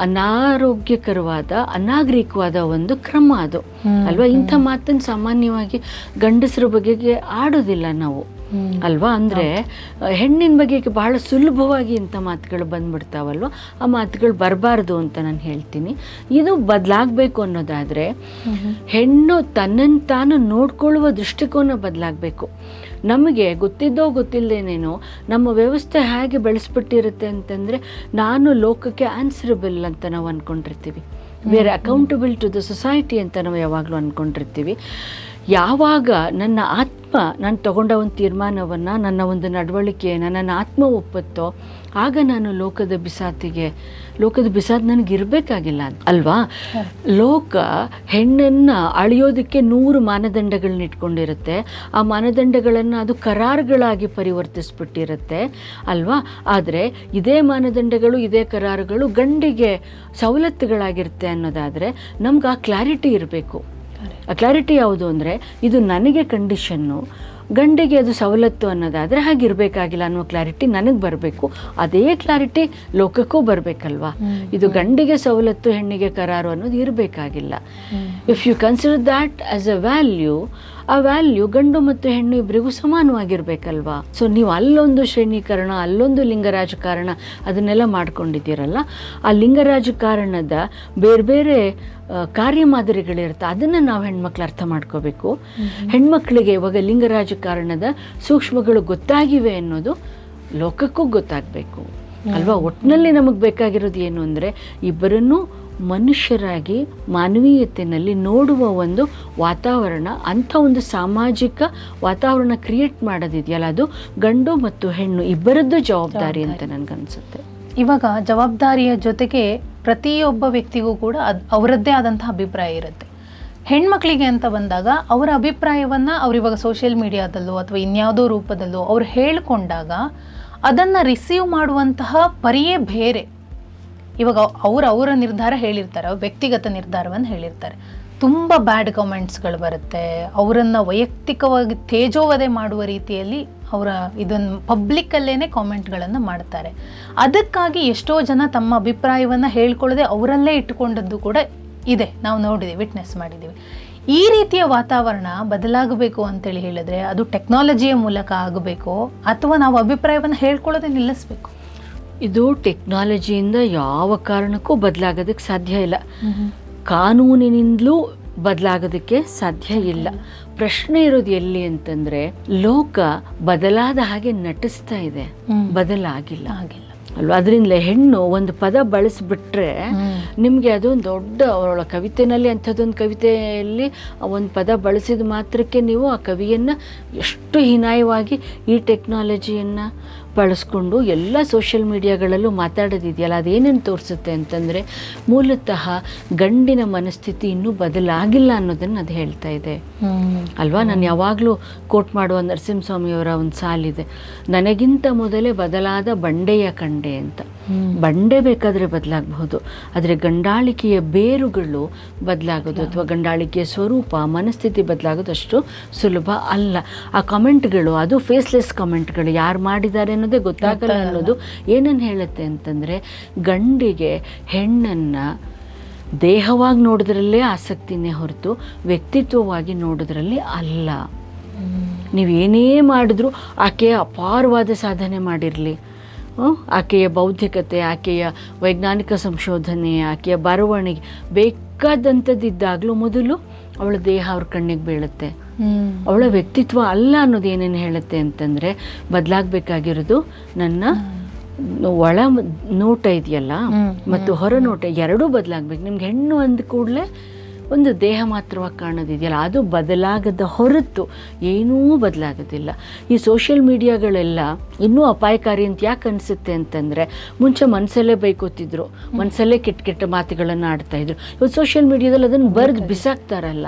Speaker 2: ಅನಾರೋಗ್ಯಕರವಾದ ಅನಾಗರಿಕವಾದ ಒಂದು ಕ್ರಮ ಅದು. ಅಲ್ವಾ? ಇಂಥ ಮಾತನ್ನು ಸಾಮಾನ್ಯವಾಗಿ ಗಂಡಸರ ಬಗೆಗೆ ಆಡೋದಿಲ್ಲ ನಾವು. ಅಲ್ವಾ? ಅಂದರೆ ಹೆಣ್ಣಿನ ಬಗ್ಗೆ ಬಹಳ ಸುಲಭವಾಗಿ ಇಂಥ ಮಾತುಗಳು ಬಂದ್ಬಿಡ್ತಾವಲ್ವ? ಆ ಮಾತುಗಳು ಬರಬಾರ್ದು ಅಂತ ನಾನು ಹೇಳ್ತೀನಿ. ಇದು ಬದಲಾಗಬೇಕು ಅನ್ನೋದಾದರೆ ಹೆಣ್ಣು ತನ್ನನ್ನು ತಾನು ನೋಡ್ಕೊಳ್ಳುವ ದೃಷ್ಟಿಕೋನ ಬದಲಾಗಬೇಕು. ನಮಗೆ ಗೊತ್ತಿದ್ದೋ ಗೊತ್ತಿಲ್ಲದೇನೇನೋ ನಮ್ಮ ವ್ಯವಸ್ಥೆ ಹೇಗೆ ಬೆಳೆಸ್ಬಿಟ್ಟಿರುತ್ತೆ ಅಂತಂದರೆ ನಾನು ಲೋಕಕ್ಕೆ ಆನ್ಸರಬಲ್ ಅಂತ ನಾವು ಅಂದ್ಕೊಂಡಿರ್ತೀವಿ ಬೇರೆ ಅಕೌಂಟಬಲ್ ಟು ದ ಸೊಸೈಟಿ ಅಂತ ನಾವು ಯಾವಾಗಲೂ ಅಂದ್ಕೊಂಡಿರ್ತೀವಿ ಯಾವಾಗ ನನ್ನ ಆತ್ಮ ನಾನು ತಗೊಂಡ ಒಂದು ತೀರ್ಮಾನವನ್ನು, ನನ್ನ ಒಂದು ನಡವಳಿಕೆಯನ್ನು ನನ್ನ ಆತ್ಮ ಒಪ್ಪತ್ತೋ, ಆಗ ನಾನು ಲೋಕದ ಬಿಸಾತಿಗೆ, ಲೋಕದ ಬಿಸಾತ್ ನನಗೆ ಇರಬೇಕಾಗಿಲ್ಲ ಅಲ್ವಾ? ಲೋಕ ಹೆಣ್ಣನ್ನು ಅಳಿಯೋದಕ್ಕೆ ನೂರು ಮಾನದಂಡಗಳನ್ನ ಇಟ್ಕೊಂಡಿರುತ್ತೆ. ಆ ಮಾನದಂಡಗಳನ್ನು ಅದು ಕರಾರುಗಳಾಗಿ ಪರಿವರ್ತಿಸ್ಬಿಟ್ಟಿರುತ್ತೆ. ಅಲ್ವಾ? ಆದರೆ ಇದೇ ಮಾನದಂಡಗಳು, ಇದೇ ಕರಾರುಗಳು ಗಂಡಿಗೆ ಸವಲತ್ತುಗಳಾಗಿರುತ್ತೆ ಅನ್ನೋದಾದರೆ ನಮ್ಗೆ ಆ ಕ್ಲಾರಿಟಿ ಇರಬೇಕು. ಕ್ಲಾರಿಟಿ ಯಾವುದು ಅಂದರೆ ಇದು ನನಗೆ ಕಂಡೀಷನ್ನು ಗಂಡಿಗೆ ಅದು ಸವಲತ್ತು ಅನ್ನೋದಾದರೆ ಹಾಗಿರಬೇಕಾಗಿಲ್ಲ ಅನ್ನೋ ಕ್ಲಾರಿಟಿ ನನಗೆ ಬರಬೇಕು. ಅದೇ ಕ್ಲಾರಿಟಿ ಲೋಕಕ್ಕೂ ಬರಬೇಕಲ್ವಾ? ಇದು ಗಂಡಿಗೆ ಸವಲತ್ತು ಹೆಣ್ಣಿಗೆ ಕರಾರು ಅನ್ನೋದು ಇರಬೇಕಾಗಿಲ್ಲ. If you consider that as a value ಆ ವ್ಯಾಲ್ಯೂ ಗಂಡು ಮತ್ತು ಹೆಣ್ಣು ಇಬ್ಬರಿಗೂ ಸಮಾನವಾಗಿರ್ಬೇಕಲ್ವಾ? ಸೊ ನೀವು ಅಲ್ಲೊಂದು ಶ್ರೇಣೀಕರಣ ಅಲ್ಲೊಂದು ಲಿಂಗ ರಾಜಕಾರಣ ಅದನ್ನೆಲ್ಲ ಮಾಡ್ಕೊಂಡಿದ್ದೀರಲ್ಲ? ಆ ಲಿಂಗ ರಾಜಕಾರಣದ ಬೇರೆ ಬೇರೆ ಕಾರ್ಯ ಮಾದರಿಗಳಿರುತ್ತೆ ಅದನ್ನು ನಾವು ಹೆಣ್ಮಕ್ಳು ಅರ್ಥ ಮಾಡ್ಕೋಬೇಕು. ಹೆಣ್ಮಕ್ಳಿಗೆ ಇವಾಗ ಲಿಂಗ ರಾಜಕಾರಣದ ಸೂಕ್ಷ್ಮಗಳು ಗೊತ್ತಾಗಿವೆ ಅನ್ನೋದು ಲೋಕಕ್ಕೂ ಗೊತ್ತಾಗಬೇಕು. ಅಲ್ವಾ? ಒಟ್ಟಿನಲ್ಲಿ ನಮಗೆ ಬೇಕಾಗಿರೋದು ಏನು ಅಂದರೆ ಇಬ್ಬರನ್ನೂ ಮನುಷ್ಯರಾಗಿ ಮಾನವೀಯತೆಯಲ್ಲಿ ನೋಡುವ ಒಂದು ವಾತಾವರಣ ಅಂಥ ಒಂದು ಸಾಮಾಜಿಕ ವಾತಾವರಣ ಕ್ರಿಯೇಟ್ ಮಾಡೋದಿದೆಯಲ್ಲ ಅದು? ಗಂಡು ಮತ್ತು ಹೆಣ್ಣು ಇಬ್ಬರದ್ದು ಜವಾಬ್ದಾರಿ ಅಂತ ನನಗನ್ಸುತ್ತೆ.
Speaker 1: ಇವಾಗ ಜವಾಬ್ದಾರಿಯ ಜೊತೆಗೆ ಪ್ರತಿಯೊಬ್ಬ ವ್ಯಕ್ತಿಗೂ ಕೂಡ ಅದು ಅವರದ್ದೇ ಆದಂತಹ ಅಭಿಪ್ರಾಯ ಇರುತ್ತೆ. ಹೆಣ್ಮಕ್ಳಿಗೆ ಅಂತ ಬಂದಾಗ ಅವರ ಅಭಿಪ್ರಾಯವನ್ನ ಅವ್ರು ಇವಾಗ ಸೋಷಿಯಲ್ ಮೀಡಿಯಾದಲ್ಲೋ ಅಥವಾ ಇನ್ಯಾವುದೋ ರೂಪದಲ್ಲೋ ಅವ್ರು ಹೇಳಿಕೊಂಡಾಗ ಅದನ್ನ ರಿಸೀವ್ ಮಾಡುವಂತಹ ಪರಿಯೇ ಬೇರೆ. ಇವಾಗ ಅವ್ರ ಅವರ ನಿರ್ಧಾರ ಹೇಳಿರ್ತಾರೆ ವ್ಯಕ್ತಿಗತ ನಿರ್ಧಾರವನ್ನು ಹೇಳಿರ್ತಾರೆ. ತುಂಬ ಬ್ಯಾಡ್ ಕಮೆಂಟ್ಸ್ಗಳು ಬರುತ್ತೆ. ಅವರನ್ನು ವೈಯಕ್ತಿಕವಾಗಿ ತೇಜೋವಧೆ ಮಾಡುವ ರೀತಿಯಲ್ಲಿ ಅವರ ಇದನ್ನು ಪಬ್ಲಿಕ್ಕಲ್ಲೇ ಕಾಮೆಂಟ್ಗಳನ್ನು ಮಾಡ್ತಾರೆ. ಅದಕ್ಕಾಗಿ ಎಷ್ಟೋ ಜನ ತಮ್ಮ ಅಭಿಪ್ರಾಯವನ್ನು ಹೇಳ್ಕೊಳ್ಳದೆ ಅವರಲ್ಲೇ ಇಟ್ಟುಕೊಂಡದ್ದು ಕೂಡ ಇದೆ. ನಾವು ನೋಡಿದ್ದೀವಿ ವಿಟ್ನೆಸ್ ಮಾಡಿದ್ದೀವಿ ಈ ರೀತಿಯ ವಾತಾವರಣ ಬದಲಾಗಬೇಕು ಅಂತೇಳಿ ಹೇಳಿದ್ರೆ ಅದು ಟೆಕ್ನಾಲಜಿಯ ಮೂಲಕ ಆಗಬೇಕು ಅಥವಾ ನಾವು ಅಭಿಪ್ರಾಯವನ್ನು ಹೇಳ್ಕೊಳ್ಳೋದೇ ನಿಲ್ಲಿಸ್ಬೇಕು?
Speaker 2: ಇದು ಟೆಕ್ನಾಲಜಿಯಿಂದ ಯಾವ ಕಾರಣಕ್ಕೂ ಬದಲಾಗೋದಕ್ಕೆ ಸಾಧ್ಯ ಇಲ್ಲ. ಕಾನೂನಿನಿಂದಲೂ ಬದಲಾಗೋದಕ್ಕೆ ಸಾಧ್ಯ ಇಲ್ಲ. ಪ್ರಶ್ನೆ ಇರೋದು ಎಲ್ಲಿ ಅಂತಂದ್ರೆ ಲೋಕ ಬದಲಾದ ಹಾಗೆ ನಟಿಸ್ತಾ ಇದೆ. ಬದಲಾಗಿಲ್ಲ.
Speaker 1: ಆಗಿಲ್ಲ.
Speaker 2: ಅಲ್ವಾ? ಅದರಿಂದ ಹೆಣ್ಣು ಒಂದು ಪದ ಬಳಸಿಬಿಟ್ರೆ ನಿಮಗೆ ಅದೊಂದು ದೊಡ್ಡ ಅವಳ ಕವಿತೆನಲ್ಲಿ ಅಂಥದ್ದೊಂದು ಕವಿತೆಯಲ್ಲಿ ಒಂದು ಪದ ಬಳಸಿದ ಮಾತ್ರಕ್ಕೆ ನೀವು ಆ ಕವಿಯನ್ನು ಎಷ್ಟು ಹೀನಾಯವಾಗಿ ಈ ಟೆಕ್ನಾಲಜಿಯನ್ನು ಬಳಸ್ಕೊಂಡು ಎಲ್ಲ ಸೋಷಿಯಲ್ ಮೀಡಿಯಾಗಳಲ್ಲೂ ಮಾತಾಡೋದಿದೆಯಲ್ಲ ಅದೇನೇನು ತೋರಿಸುತ್ತೆ ಅಂತಂದರೆ ಮೂಲತಃ ಗಂಡಿನ ಮನಸ್ಥಿತಿ ಇನ್ನೂ ಬದಲಾಗಿಲ್ಲ ಅನ್ನೋದನ್ನು ಅದು ಹೇಳ್ತಾ ಇದೆ. ಅಲ್ವಾ? ನಾನು ಯಾವಾಗಲೂ ಕೋಟ್ ಮಾಡುವ ನರಸಿಂಹಸ್ವಾಮಿಯವರ ಒಂದು ಸಾಲಿದೆ. ನನಗಿಂತ ಮೊದಲೇ ಬದಲಾದ ಬಂಡೆಯ ಕಂಡೆ ಅಂತ. ಬಂಡೆ ಬೇಕಾದರೆ ಬದಲಾಗಬಹುದು ಆದರೆ ಗಂಡಾಳಿಕೆಯ ಬೇರುಗಳು ಬದಲಾಗೋದು ಅಥವಾ ಗಂಡಾಳಿಕೆಯ ಸ್ವರೂಪ ಮನಸ್ಥಿತಿ ಬದಲಾಗೋದು ಅಷ್ಟು ಸುಲಭ ಅಲ್ಲ. ಆ ಕಮೆಂಟ್ಗಳು ಅದು ಫೇಸ್ಲೆಸ್ ಕಮೆಂಟ್ಗಳು ಯಾರು ಮಾಡಿದ್ದಾರೆ ಅನ್ನೋದೇ ಗೊತ್ತಾಗಲ್ಲ ಅನ್ನೋದು ಏನನ್ನು ಹೇಳುತ್ತೆ ಅಂತಂದರೆ ಗಂಡಿಗೆ ಹೆಣ್ಣನ್ನು ದೇಹವಾಗಿ ನೋಡೋದ್ರಲ್ಲೇ ಆಸಕ್ತಿನೇ ಹೊರತು ವ್ಯಕ್ತಿತ್ವವಾಗಿ ನೋಡೋದ್ರಲ್ಲಿ ಅಲ್ಲ. ನೀವು ಏನೇ ಮಾಡಿದ್ರೂ ಆಕೆ ಅಪಾರವಾದ ಸಾಧನೆ ಮಾಡಿರಲಿ. ಆಕೆಯ ಬೌದ್ಧಿಕತೆ ಆಕೆಯ ವೈಜ್ಞಾನಿಕ ಸಂಶೋಧನೆ ಆಕೆಯ ಬರವಣಿಗೆ ಬೇಕಾದಂಥದ್ದಿದ್ದಾಗಲೂ ಮೊದಲು ಅವಳ ದೇಹ ಅವ್ರ ಕಣ್ಣಿಗೆ ಬೀಳುತ್ತೆ. ಅವಳ ವ್ಯಕ್ತಿತ್ವ ಅಲ್ಲ ಅನ್ನೋದು ಏನೇನು ಹೇಳುತ್ತೆ ಅಂತಂದರೆ ಬದಲಾಗಬೇಕಾಗಿರೋದು ನನ್ನ ಒಳ ನೋಟ ಇದೆಯಲ್ಲ ಮತ್ತು ಹೊರ ನೋಟ ಎರಡೂ ಬದಲಾಗ್ಬೇಕು. ನಿಮ್ಗೆ ಹೆಣ್ಣು ಅಂದ ಕೂಡಲೇ ಒಂದು ದೇಹ ಮಾತ್ರವಾಗಿ ಕಾಣೋದಿದೆಯಲ್ಲ ಅದು ಬದಲಾಗದ ಹೊರತು ಏನೂ ಬದಲಾಗೋದಿಲ್ಲ. ಈ ಸೋಷಿಯಲ್ ಮೀಡಿಯಾಗಳೆಲ್ಲ ಇನ್ನೂ ಅಪಾಯಕಾರಿ ಅಂತ ಯಾಕೆ ಅನಿಸುತ್ತೆ ಅಂತಂದರೆ ಮುಂಚೆ ಮನಸ್ಸಲ್ಲೇ ಬೈಕೋತಿದ್ರು ಮನಸ್ಸಲ್ಲೇ ಕೆಟ್ಟ ಕೆಟ್ಟ ಮಾತುಗಳನ್ನು ಆಡ್ತಾಯಿದ್ರು ಇವತ್ತು ಸೋಷಿಯಲ್ ಮೀಡಿಯಾದಲ್ಲಿ ಅದನ್ನು ಬರೆದು ಬಿಸಾಕ್ತಾರಲ್ಲ.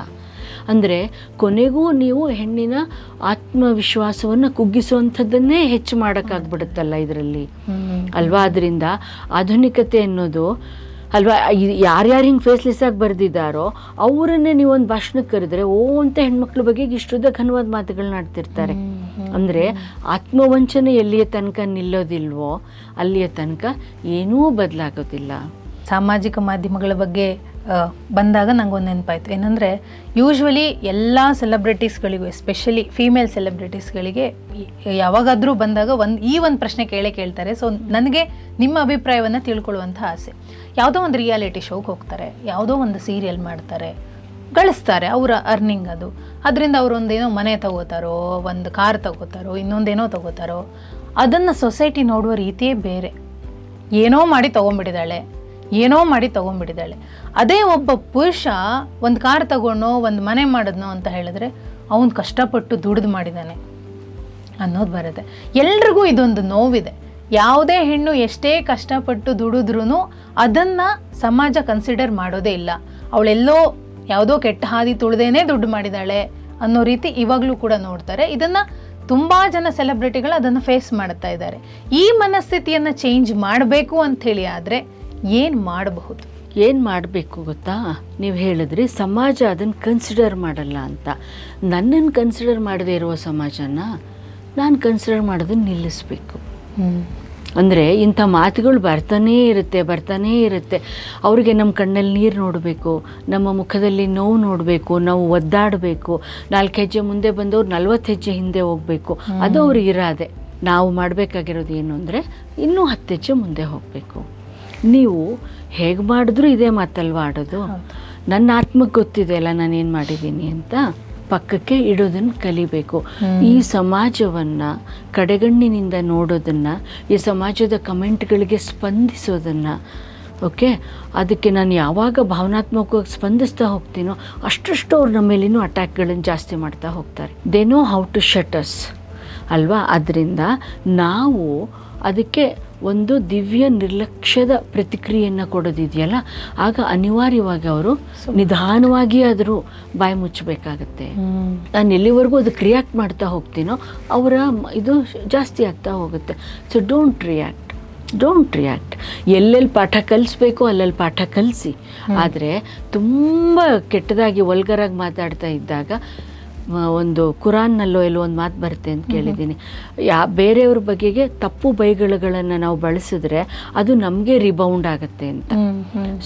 Speaker 2: ಅಂದರೆ ಕೊನೆಗೂ ನೀವು ಹೆಣ್ಣಿನ ಆತ್ಮವಿಶ್ವಾಸವನ್ನು ಕುಗ್ಗಿಸುವಂಥದ್ದನ್ನೇ ಹೆಚ್ಚು ಮಾಡೋಕ್ಕಾಗ್ಬಿಡುತ್ತಲ್ಲ ಇದರಲ್ಲಿ. ಅಲ್ವಾ? ಅದರಿಂದ ಆಧುನಿಕತೆ ಅನ್ನೋದು ಅಲ್ವಾ ಯಾರ್ಯಾರು ಹಿಂಗೆ ಫೇಸ್ಲೆಸ್ ಆಗಿ ಬರೆದಿದ್ದಾರೋ ಅವರನ್ನೇ ನೀವು ಒಂದು ಭಾಷಣಕ್ಕೆ ಕರೆದ್ರೆ ಓ ಅಂತ ಹೆಣ್ಮಕ್ಳ ಬಗ್ಗೆ ಇಷ್ಟುದ್ದ ಘನವಾದ ಮಾತುಗಳನ್ನ ಆಡ್ತಿರ್ತಾರೆ ಅಂದರೆ ಆತ್ಮವಂಚನೆ ಎಲ್ಲಿಯ ತನಕ ನಿಲ್ಲೋದಿಲ್ವೋ ಅಲ್ಲಿಯ ತನಕ ಏನೂ ಬದಲಾಗೋದಿಲ್ಲ.
Speaker 1: ಸಾಮಾಜಿಕ ಮಾಧ್ಯಮಗಳ ಬಗ್ಗೆ ಬಂದಾಗ ನನಗೊಂದು ನೆನಪಾಯಿತು. ಏನಂದರೆ ಯೂಶ್ವಲಿ ಎಲ್ಲ ಸೆಲೆಬ್ರಿಟೀಸ್ಗಳಿಗೂ ಎಸ್ಪೆಷಲಿ ಫೀಮೇಲ್ ಸೆಲೆಬ್ರಿಟೀಸ್ಗಳಿಗೆ ಯಾವಾಗಾದರೂ ಬಂದಾಗ ಒಂದು, ಈ ಒಂದು ಪ್ರಶ್ನೆ ಕೇಳೇ ಕೇಳ್ತಾರೆ. ಸೊ ನನಗೆ ನಿಮ್ಮ ಅಭಿಪ್ರಾಯವನ್ನು ತಿಳ್ಕೊಳ್ಳುವಂಥ ಆಸೆ. ಯಾವುದೋ ಒಂದು ರಿಯಾಲಿಟಿ ಶೋಗೆ ಹೋಗ್ತಾರೆ, ಯಾವುದೋ ಒಂದು ಸೀರಿಯಲ್ ಮಾಡ್ತಾರೆ, ಗಳಿಸ್ತಾರೆ ಅವರ ಅರ್ನಿಂಗ್ ಅದು. ಅದರಿಂದ ಅವರು ಒಂದೇನೋ ಮನೆ ತಗೋತಾರೋ, ಒಂದು ಕಾರ್ ತಗೋತಾರೋ, ಇನ್ನೊಂದೇನೋ ತಗೋತಾರೋ, ಅದನ್ನು ಸೊಸೈಟಿ ನೋಡುವ ರೀತಿಯೇ ಬೇರೆ. ಏನೋ ಮಾಡಿ ತೊಗೊಂಬಿಟ್ಟಿದ್ದಾಳೆ, ಏನೋ ಮಾಡಿ ತಗೊಂಡ್ಬಿಟ್ಟಿದ್ದಾಳೆ ಅದೇ ಒಬ್ಬ ಪುರುಷ ಒಂದು ಕಾರ್ ತಗೊಂಡೋ ಒಂದು ಮನೆ ಮಾಡಿದ್ನೋ ಅಂತ ಹೇಳಿದ್ರೆ ಅವನು ಕಷ್ಟಪಟ್ಟು ದುಡಿದು ಮಾಡಿದ್ದಾನೆ ಅನ್ನೋದು ಬರುತ್ತೆ. ಎಲ್ರಿಗೂ ಇದೊಂದು ನೋವಿದೆ. ಯಾವುದೇ ಹೆಣ್ಣು ಎಷ್ಟೇ ಕಷ್ಟಪಟ್ಟು ದುಡಿದ್ರೂ ಅದನ್ನು ಸಮಾಜ ಕನ್ಸಿಡರ್ ಮಾಡೋದೇ ಇಲ್ಲ. ಅವಳೆಲ್ಲೋ ಯಾವುದೋ ಕೆಟ್ಟ ಹಾದಿ ತುಳಿದೇನೆ ದುಡ್ಡು ಮಾಡಿದಾಳೆ ಅನ್ನೋ ರೀತಿ ಇವಾಗಲೂ ಕೂಡ ನೋಡ್ತಾರೆ. ಇದನ್ನು ತುಂಬ ಜನ ಸೆಲೆಬ್ರಿಟಿಗಳು ಅದನ್ನು ಫೇಸ್ ಮಾಡ್ತಾ ಇದ್ದಾರೆ. ಈ ಮನಸ್ಥಿತಿಯನ್ನು ಚೇಂಜ್ ಮಾಡಬೇಕು ಅಂಥೇಳಿ ಆದರೆ ಏನು ಮಾಡಬಹುದು?
Speaker 2: ಏನು ಮಾಡಬೇಕು ಗೊತ್ತಾ? ನೀವು ಹೇಳಿದ್ರಿ ಸಮಾಜ ಅದನ್ನು ಕನ್ಸಿಡರ್ ಮಾಡಲ್ಲ ಅಂತ. ನನ್ನನ್ನು ಕನ್ಸಿಡರ್ ಮಾಡದೇ ಇರುವ ಸಮಾಜನ ನಾನು ಕನ್ಸಿಡರ್ ಮಾಡೋದನ್ನು ನಿಲ್ಲಿಸ್ಬೇಕು. ಅಂದರೆ ಇಂಥ ಮಾತುಗಳು ಬರ್ತಾನೇ ಇರುತ್ತೆ ಬರ್ತಾನೇ ಇರುತ್ತೆ. ಅವರಿಗೆ ನಮ್ಮ ಕಣ್ಣಲ್ಲಿ ನೀರು ನೋಡಬೇಕು ನಮ್ಮ ಮುಖದಲ್ಲಿ ನೋವು ನೋಡಬೇಕು ನಾವು ಒದ್ದಾಡಬೇಕು. ನಾಲ್ಕು ಹೆಜ್ಜೆ ಮುಂದೆ ಬಂದವ್ರು ನಲ್ವತ್ತು ಹೆಜ್ಜೆ ಹಿಂದೆ ಹೋಗಬೇಕು. ಅದು ಅವ್ರಿಗೆ ಇರಾದೆ. ನಾವು ಮಾಡಬೇಕಾಗಿರೋದು ಏನು ಅಂದರೆ ಇನ್ನೂ ಹತ್ತು ಹೆಜ್ಜೆ ಮುಂದೆ ಹೋಗಬೇಕು. ನೀವು ಹೇಗೆ ಮಾಡಿದ್ರು ಇದೇ ಮಾತಲ್ವಾ ಆಡೋದು? ನನ್ನ ಆತ್ಮಕ್ಕೆ ಗೊತ್ತಿದೆ ಅಲ್ಲ ನಾನು ಏನು ಮಾಡಿದ್ದೀನಿ ಅಂತ ಪಕ್ಕಕ್ಕೆ ಇಡೋದನ್ನು ಕಲಿಬೇಕು. ಈ ಸಮಾಜವನ್ನು ಕಡೆಗಣ್ಣಿನಿಂದ ನೋಡೋದನ್ನು ಈ ಸಮಾಜದ ಕಮೆಂಟ್ಗಳಿಗೆ ಸ್ಪಂದಿಸೋದನ್ನು ಓಕೆ? ಅದಕ್ಕೆ ನಾನು ಯಾವಾಗ ಭಾವನಾತ್ಮಕವಾಗಿ ಸ್ಪಂದಿಸ್ತಾ ಹೋಗ್ತೀನೋ ಅಷ್ಟಷ್ಟು ಅವ್ರು ನಮ್ಮ ಮೇಲಿನೂ ಅಟ್ಯಾಕ್ಗಳನ್ನು ಜಾಸ್ತಿ ಮಾಡ್ತಾ ಹೋಗ್ತಾರೆ. They know how to shut us ಅಲ್ವಾ? ಅದರಿಂದ ನಾವು ಅದಕ್ಕೆ ಒಂದು ದಿವ್ಯ ನಿರ್ಲಕ್ಷ್ಯದ ಪ್ರತಿಕ್ರಿಯೆಯನ್ನು ಕೊಡೋದಿದೆಯಲ್ಲ ಆಗ ಅನಿವಾರ್ಯವಾಗಿ ಅವರು ನಿಧಾನವಾಗಿ ಆದರೂ ಬಾಯಿ ಮುಚ್ಚಬೇಕಾಗತ್ತೆ. ನಾನು ಎಲ್ಲಿವರೆಗೂ ಅದಕ್ಕೆ ರಿಯಾಕ್ಟ್ ಮಾಡ್ತಾ ಹೋಗ್ತೀನೋ ಅವರ ಇದು ಜಾಸ್ತಿ ಆಗ್ತಾ ಹೋಗುತ್ತೆ. So don't react don't react ಎಲ್ಲೆಲ್ಲಿ ಪಾಠ ಕಲಿಸ್ಬೇಕು ಅಲ್ಲಲ್ಲಿ ಪಾಠ ಕಲಿಸಿ. ಆದರೆ ತುಂಬ ಕೆಟ್ಟದಾಗಿ ಒಲ್ಗರಾಗಿ ಮಾತಾಡ್ತಾ ಇದ್ದಾಗ ಒಂದು ಕುರಾನ್ನಲ್ಲೋ ಎಲ್ಲೋ ಒಂದು ಮಾತು ಬರುತ್ತೆ ಅಂತ ಕೇಳಿದ್ದೀನಿ. ಯಾ ಬೇರೆಯವ್ರ ಬಗೆಗೆ ತಪ್ಪು ಬೈಗಳುಗಳನ್ನು ನಾವು ಬಳಸಿದ್ರೆ ಅದು ನಮಗೆ ರಿಬೌಂಡ್ ಆಗುತ್ತೆ ಅಂತ.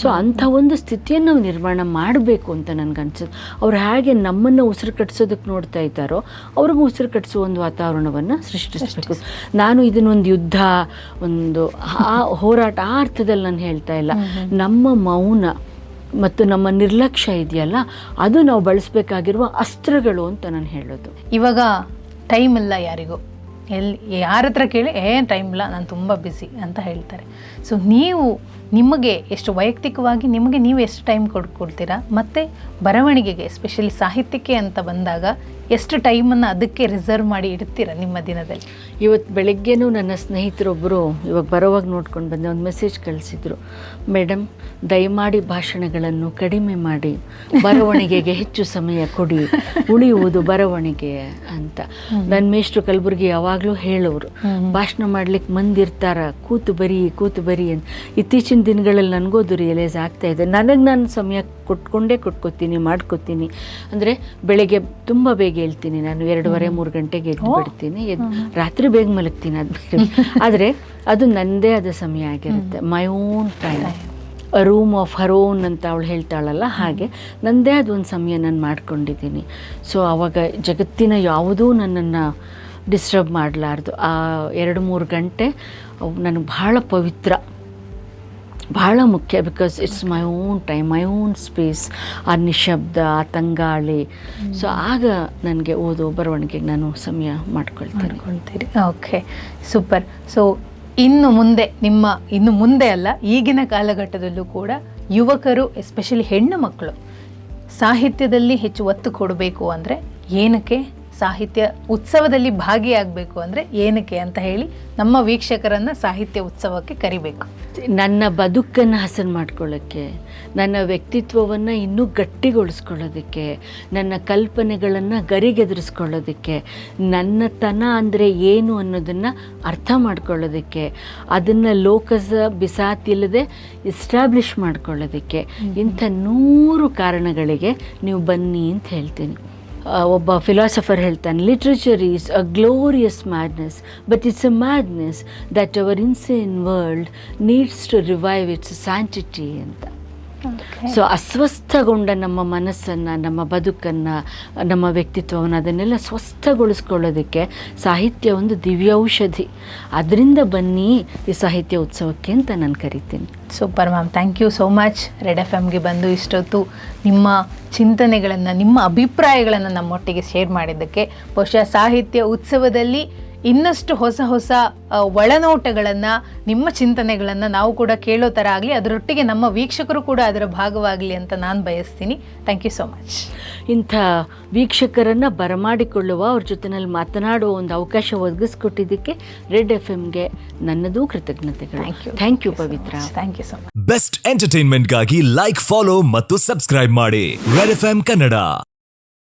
Speaker 2: ಸೊ ಅಂಥ ಒಂದು ಸ್ಥಿತಿಯನ್ನು ನಾವು ನಿರ್ಮಾಣ ಮಾಡಬೇಕು ಅಂತ ನನಗನ್ಸುತ್ತೆ ಅವ್ರು ಹೇಗೆ ನಮ್ಮನ್ನು ಉಸಿರು ಕಟ್ಟಿಸೋದಕ್ಕೆ ನೋಡ್ತಾ ಇದ್ದಾರೋ ಅವ್ರಿಗೂ ಉಸಿರು ಕಟ್ಟಿಸುವ ಒಂದು ವಾತಾವರಣವನ್ನು ಸೃಷ್ಟಿಸಬೇಕು. ನಾನು ಇದನ್ನೊಂದು ಯುದ್ಧ ಒಂದು ಆ ಹೋರಾಟ ಆ ಅರ್ಥದಲ್ಲಿ ನಾನು ಹೇಳ್ತಾ ಇಲ್ಲ. ನಮ್ಮ ಮೌನ ಮತ್ತು ನಮ್ಮ ನಿರ್ಲಕ್ಷ್ಯ ಇದೆಯಲ್ಲ, ಅದು ನಾವು ಬಳಸಬೇಕಾಗಿರುವ ಅಸ್ತ್ರಗಳು ಅಂತ ನಾನು ಹೇಳೋದು.
Speaker 1: ಇವಾಗ ಟೈಮ್ ಇಲ್ಲ ಯಾರಿಗೂ. ಎಲ್ಲಿ ಯಾರ ಹತ್ರ ಕೇಳಿ, ಏ ಟೈಮ್ ಇಲ್ಲ, ನಾನು ತುಂಬ ಬ್ಯುಸಿ ಅಂತ ಹೇಳ್ತಾರೆ. ಸೊ ನೀವು ನಿಮಗೆ ಎಷ್ಟು ವೈಯಕ್ತಿಕವಾಗಿ, ನಿಮಗೆ ನೀವು ಎಷ್ಟು ಟೈಮ್ ಕೊಡ್ಕೊಳ್ತೀರಾ ಮತ್ತು ಬರವಣಿಗೆಗೆ ಎಸ್ಪೆಷಲಿ ಸಾಹಿತ್ಯಕ್ಕೆ ಅಂತ ಬಂದಾಗ ಎಷ್ಟು ಟೈಮನ್ನು ಅದಕ್ಕೆ ರಿಸರ್ವ್ ಮಾಡಿ ಇಡ್ತೀರಾ ನಿಮ್ಮ ದಿನದಲ್ಲಿ?
Speaker 2: ಇವತ್ತು ಬೆಳಗ್ಗೆನೂ ನನ್ನ ಸ್ನೇಹಿತರೊಬ್ಬರು ಇವಾಗ ಬರೋವಾಗ ನೋಡ್ಕೊಂಡು ಬಂದೆ ಒಂದು ಮೆಸೇಜ್ ಕಳಿಸಿದ್ರು. ಮೇಡಮ್ ದಯಮಾಡಿ ಭಾಷಣಗಳನ್ನು ಕಡಿಮೆ ಮಾಡಿ ಬರವಣಿಗೆಗೆ ಹೆಚ್ಚು ಸಮಯ ಕೊಡಿ ಉಳಿಯುವುದು ಬರವಣಿಗೆ ಅಂತ. ನನ್ನ ಮೇಷ್ಟ್ರು ಕಲಬುರ್ಗಿ ಯಾವಾಗಲೂ ಹೇಳೋರು ಭಾಷಣ ಮಾಡ್ಲಿಕ್ಕೆ ಮಂದಿರ್ತಾರ ಕೂತು ಬರಿ ಕೂತು ಬರಿ ಅಂತ. ಇತ್ತೀಚಿನ ದಿನಗಳಲ್ಲಿ ನನಗೋದು ರಿಯಲೈಸ್ ಆಗ್ತಾ ಇದೆ. ನನಗೆ ನಾನು ಸಮಯ ಕೊಟ್ಕೊಂಡೇ ಕೊಟ್ಕೋತೀನಿ ಮಾಡ್ಕೋತೀನಿ. ಅಂದರೆ ಬೆಳಗ್ಗೆ ತುಂಬ ಬೇಗ ಹೇಳ್ತೀನಿ ನಾನು ಎರಡೂವರೆ ಮೂರು ಗಂಟೆಗೆ ಎದ್ದು ಬಿಡ್ತೀನಿ. ಎದ್ದು ರಾತ್ರಿ ಬೇಗ ಮಲಗ್ತೀನಿ ಅದು. ಆದರೆ ಅದು ನನ್ನದೇ ಆದ ಸಮಯ ಆಗಿರುತ್ತೆ. My own time room of her own ಅಂತ ಅವಳು ಹೇಳ್ತಾಳಲ್ಲ ಹಾಗೆ ನನ್ನದೇ ಅದು ಒಂದು ಸಮಯ ನಾನು ಮಾಡ್ಕೊಂಡಿದ್ದೀನಿ. ಸೊ ಆವಾಗ ಜಗತ್ತಿನ ಯಾವುದೂ ನನ್ನನ್ನು ಡಿಸ್ಟರ್ಬ್ ಮಾಡಲಾರ್ದು. ಆ ಎರಡು ಮೂರು ಗಂಟೆ ನನಗೆ ಭಾಳ ಪವಿತ್ರ. ಭಾಳ ಮುಖ್ಯ because it's my own time my own space ಆ ನಿಶಬ್ದ, ಆ ತಂಗಾಳಿ. ಸೊ ಆಗ ನನಗೆ ಓದೋ, ಬರವಣಿಗೆಗೆ ನಾನು ಸಮಯ ಮಾಡ್ಕೊಳ್ತೀನಿ.
Speaker 1: ಓಕೆ ಸೂಪರ್ ಸೊ ಇನ್ನು ಮುಂದೆ, ನಿಮ್ಮ, ಇನ್ನು ಮುಂದೆ ಅಲ್ಲ, ಈಗಿನ ಕಾಲಘಟ್ಟದಲ್ಲೂ ಕೂಡ ಯುವಕರು ಎಸ್ಪೆಷಲಿ ಹೆಣ್ಣು ಮಕ್ಕಳು, ಸಾಹಿತ್ಯದಲ್ಲಿ ಹೆಚ್ಚು ಒತ್ತು ಕೊಡಬೇಕು ಅಂದರೆ ಏನಕ್ಕೆ? ಸಾಹಿತ್ಯ ಉತ್ಸವದಲ್ಲಿ ಭಾಗಿಯಾಗಬೇಕು ಅಂದರೆ ಏನಕ್ಕೆ ಅಂತ ಹೇಳಿ ನಮ್ಮ ವೀಕ್ಷಕರನ್ನು ಸಾಹಿತ್ಯ ಉತ್ಸವಕ್ಕೆ ಕರಿಬೇಕು.
Speaker 2: ನನ್ನ ಬದುಕನ್ನು ಹಸನ್ ಮಾಡ್ಕೊಳ್ಳೋಕ್ಕೆ ನನ್ನ ವ್ಯಕ್ತಿತ್ವವನ್ನು ಇನ್ನೂ ಗಟ್ಟಿಗೊಳಿಸ್ಕೊಳ್ಳೋದಕ್ಕೆ ನನ್ನ ಕಲ್ಪನೆಗಳನ್ನು ಗರಿಗೆದರಿಸ್ಕೊಳ್ಳೋದಕ್ಕೆ ನನ್ನತನ ಅಂದರೆ ಏನು ಅನ್ನೋದನ್ನು ಅರ್ಥ ಮಾಡ್ಕೊಳ್ಳೋದಕ್ಕೆ ಅದನ್ನು ಲೋಕಸ ಬಿಸಾತಿಲ್ಲದೆ ಎಸ್ಟಾಬ್ಲಿಷ್ ಮಾಡ್ಕೊಳ್ಳೋದಕ್ಕೆ ಇಂಥ ನೂರು ಕಾರಣಗಳಿಗೆ ನೀವು ಬನ್ನಿ ಅಂತ ಹೇಳ್ತೀನಿ. ಒಬ್ಬ ಫಿಲಾಸಫರ್ ಹೇಳ್ತಾನೆ literature is a glorious madness but it's a madness that our insane world needs to revive its sanctity ಅಂತ. ಸೊ ಅಸ್ವಸ್ಥಗೊಂಡ ನಮ್ಮ ಮನಸ್ಸನ್ನು ನಮ್ಮ ಬದುಕನ್ನು ನಮ್ಮ ವ್ಯಕ್ತಿತ್ವವನ್ನು ಅದನ್ನೆಲ್ಲ ಸ್ವಸ್ಥಗೊಳಿಸ್ಕೊಳ್ಳೋದಕ್ಕೆ ಸಾಹಿತ್ಯ ಒಂದು ದಿವ್ಯೌಷಧಿ. ಅದರಿಂದ ಬನ್ನಿ ಈ ಸಾಹಿತ್ಯ ಉತ್ಸವಕ್ಕೆ ಅಂತ ನಾನು ಕರಿತೀನಿ.
Speaker 1: Super ma'am thank you so much Red F ಎಮ್ಗೆ ಬಂದು ಇಷ್ಟೊತ್ತು ನಿಮ್ಮ ಚಿಂತನೆಗಳನ್ನು ನಿಮ್ಮ ಅಭಿಪ್ರಾಯಗಳನ್ನು ನಮ್ಮೊಟ್ಟಿಗೆ ಶೇರ್ ಮಾಡಿದ್ದಕ್ಕೆ ಬಹುಶಃ ಸಾಹಿತ್ಯ ಉತ್ಸವದಲ್ಲಿ ಇನ್ನಷ್ಟು ಹೊಸ ಹೊಸ ಒಳನೋಟಗಳನ್ನು ನಿಮ್ಮ ಚಿಂತನೆಗಳನ್ನು ನಾವು ಕೂಡ ಕೇಳೋ ಥರ ಆಗಲಿ ಅದರೊಟ್ಟಿಗೆ ನಮ್ಮ ವೀಕ್ಷಕರು ಕೂಡ ಅದರ ಭಾಗವಾಗಲಿ ಅಂತ ನಾನು ಬಯಸ್ತೀನಿ. ಥ್ಯಾಂಕ್ ಯು ಸೋ ಮಚ್
Speaker 2: ಇಂಥ ವೀಕ್ಷಕರನ್ನು ಬರಮಾಡಿಕೊಳ್ಳುವ ಅವ್ರ ಜೊತೆನಲ್ಲಿ ಮಾತನಾಡುವ ಒಂದು ಅವಕಾಶ ಒದಗಿಸ್ಕೊಟ್ಟಿದ್ದಕ್ಕೆ ರೆಡ್ ಎಫ್ ಎಮ್ಗೆ ನನ್ನದು ಕೃತಜ್ಞತೆಗಳು.
Speaker 1: Thank you
Speaker 2: thank you Pavitra.
Speaker 1: Thank you so much
Speaker 3: best ಎಂಟರ್ಟೈನ್ಮೆಂಟ್ಗಾಗಿ like follow ಮತ್ತು ಸಬ್ಸ್ಕ್ರೈಬ್ ಮಾಡಿ ರೆಡ್ ಎಫ್ ಎಂ ಕನ್ನಡ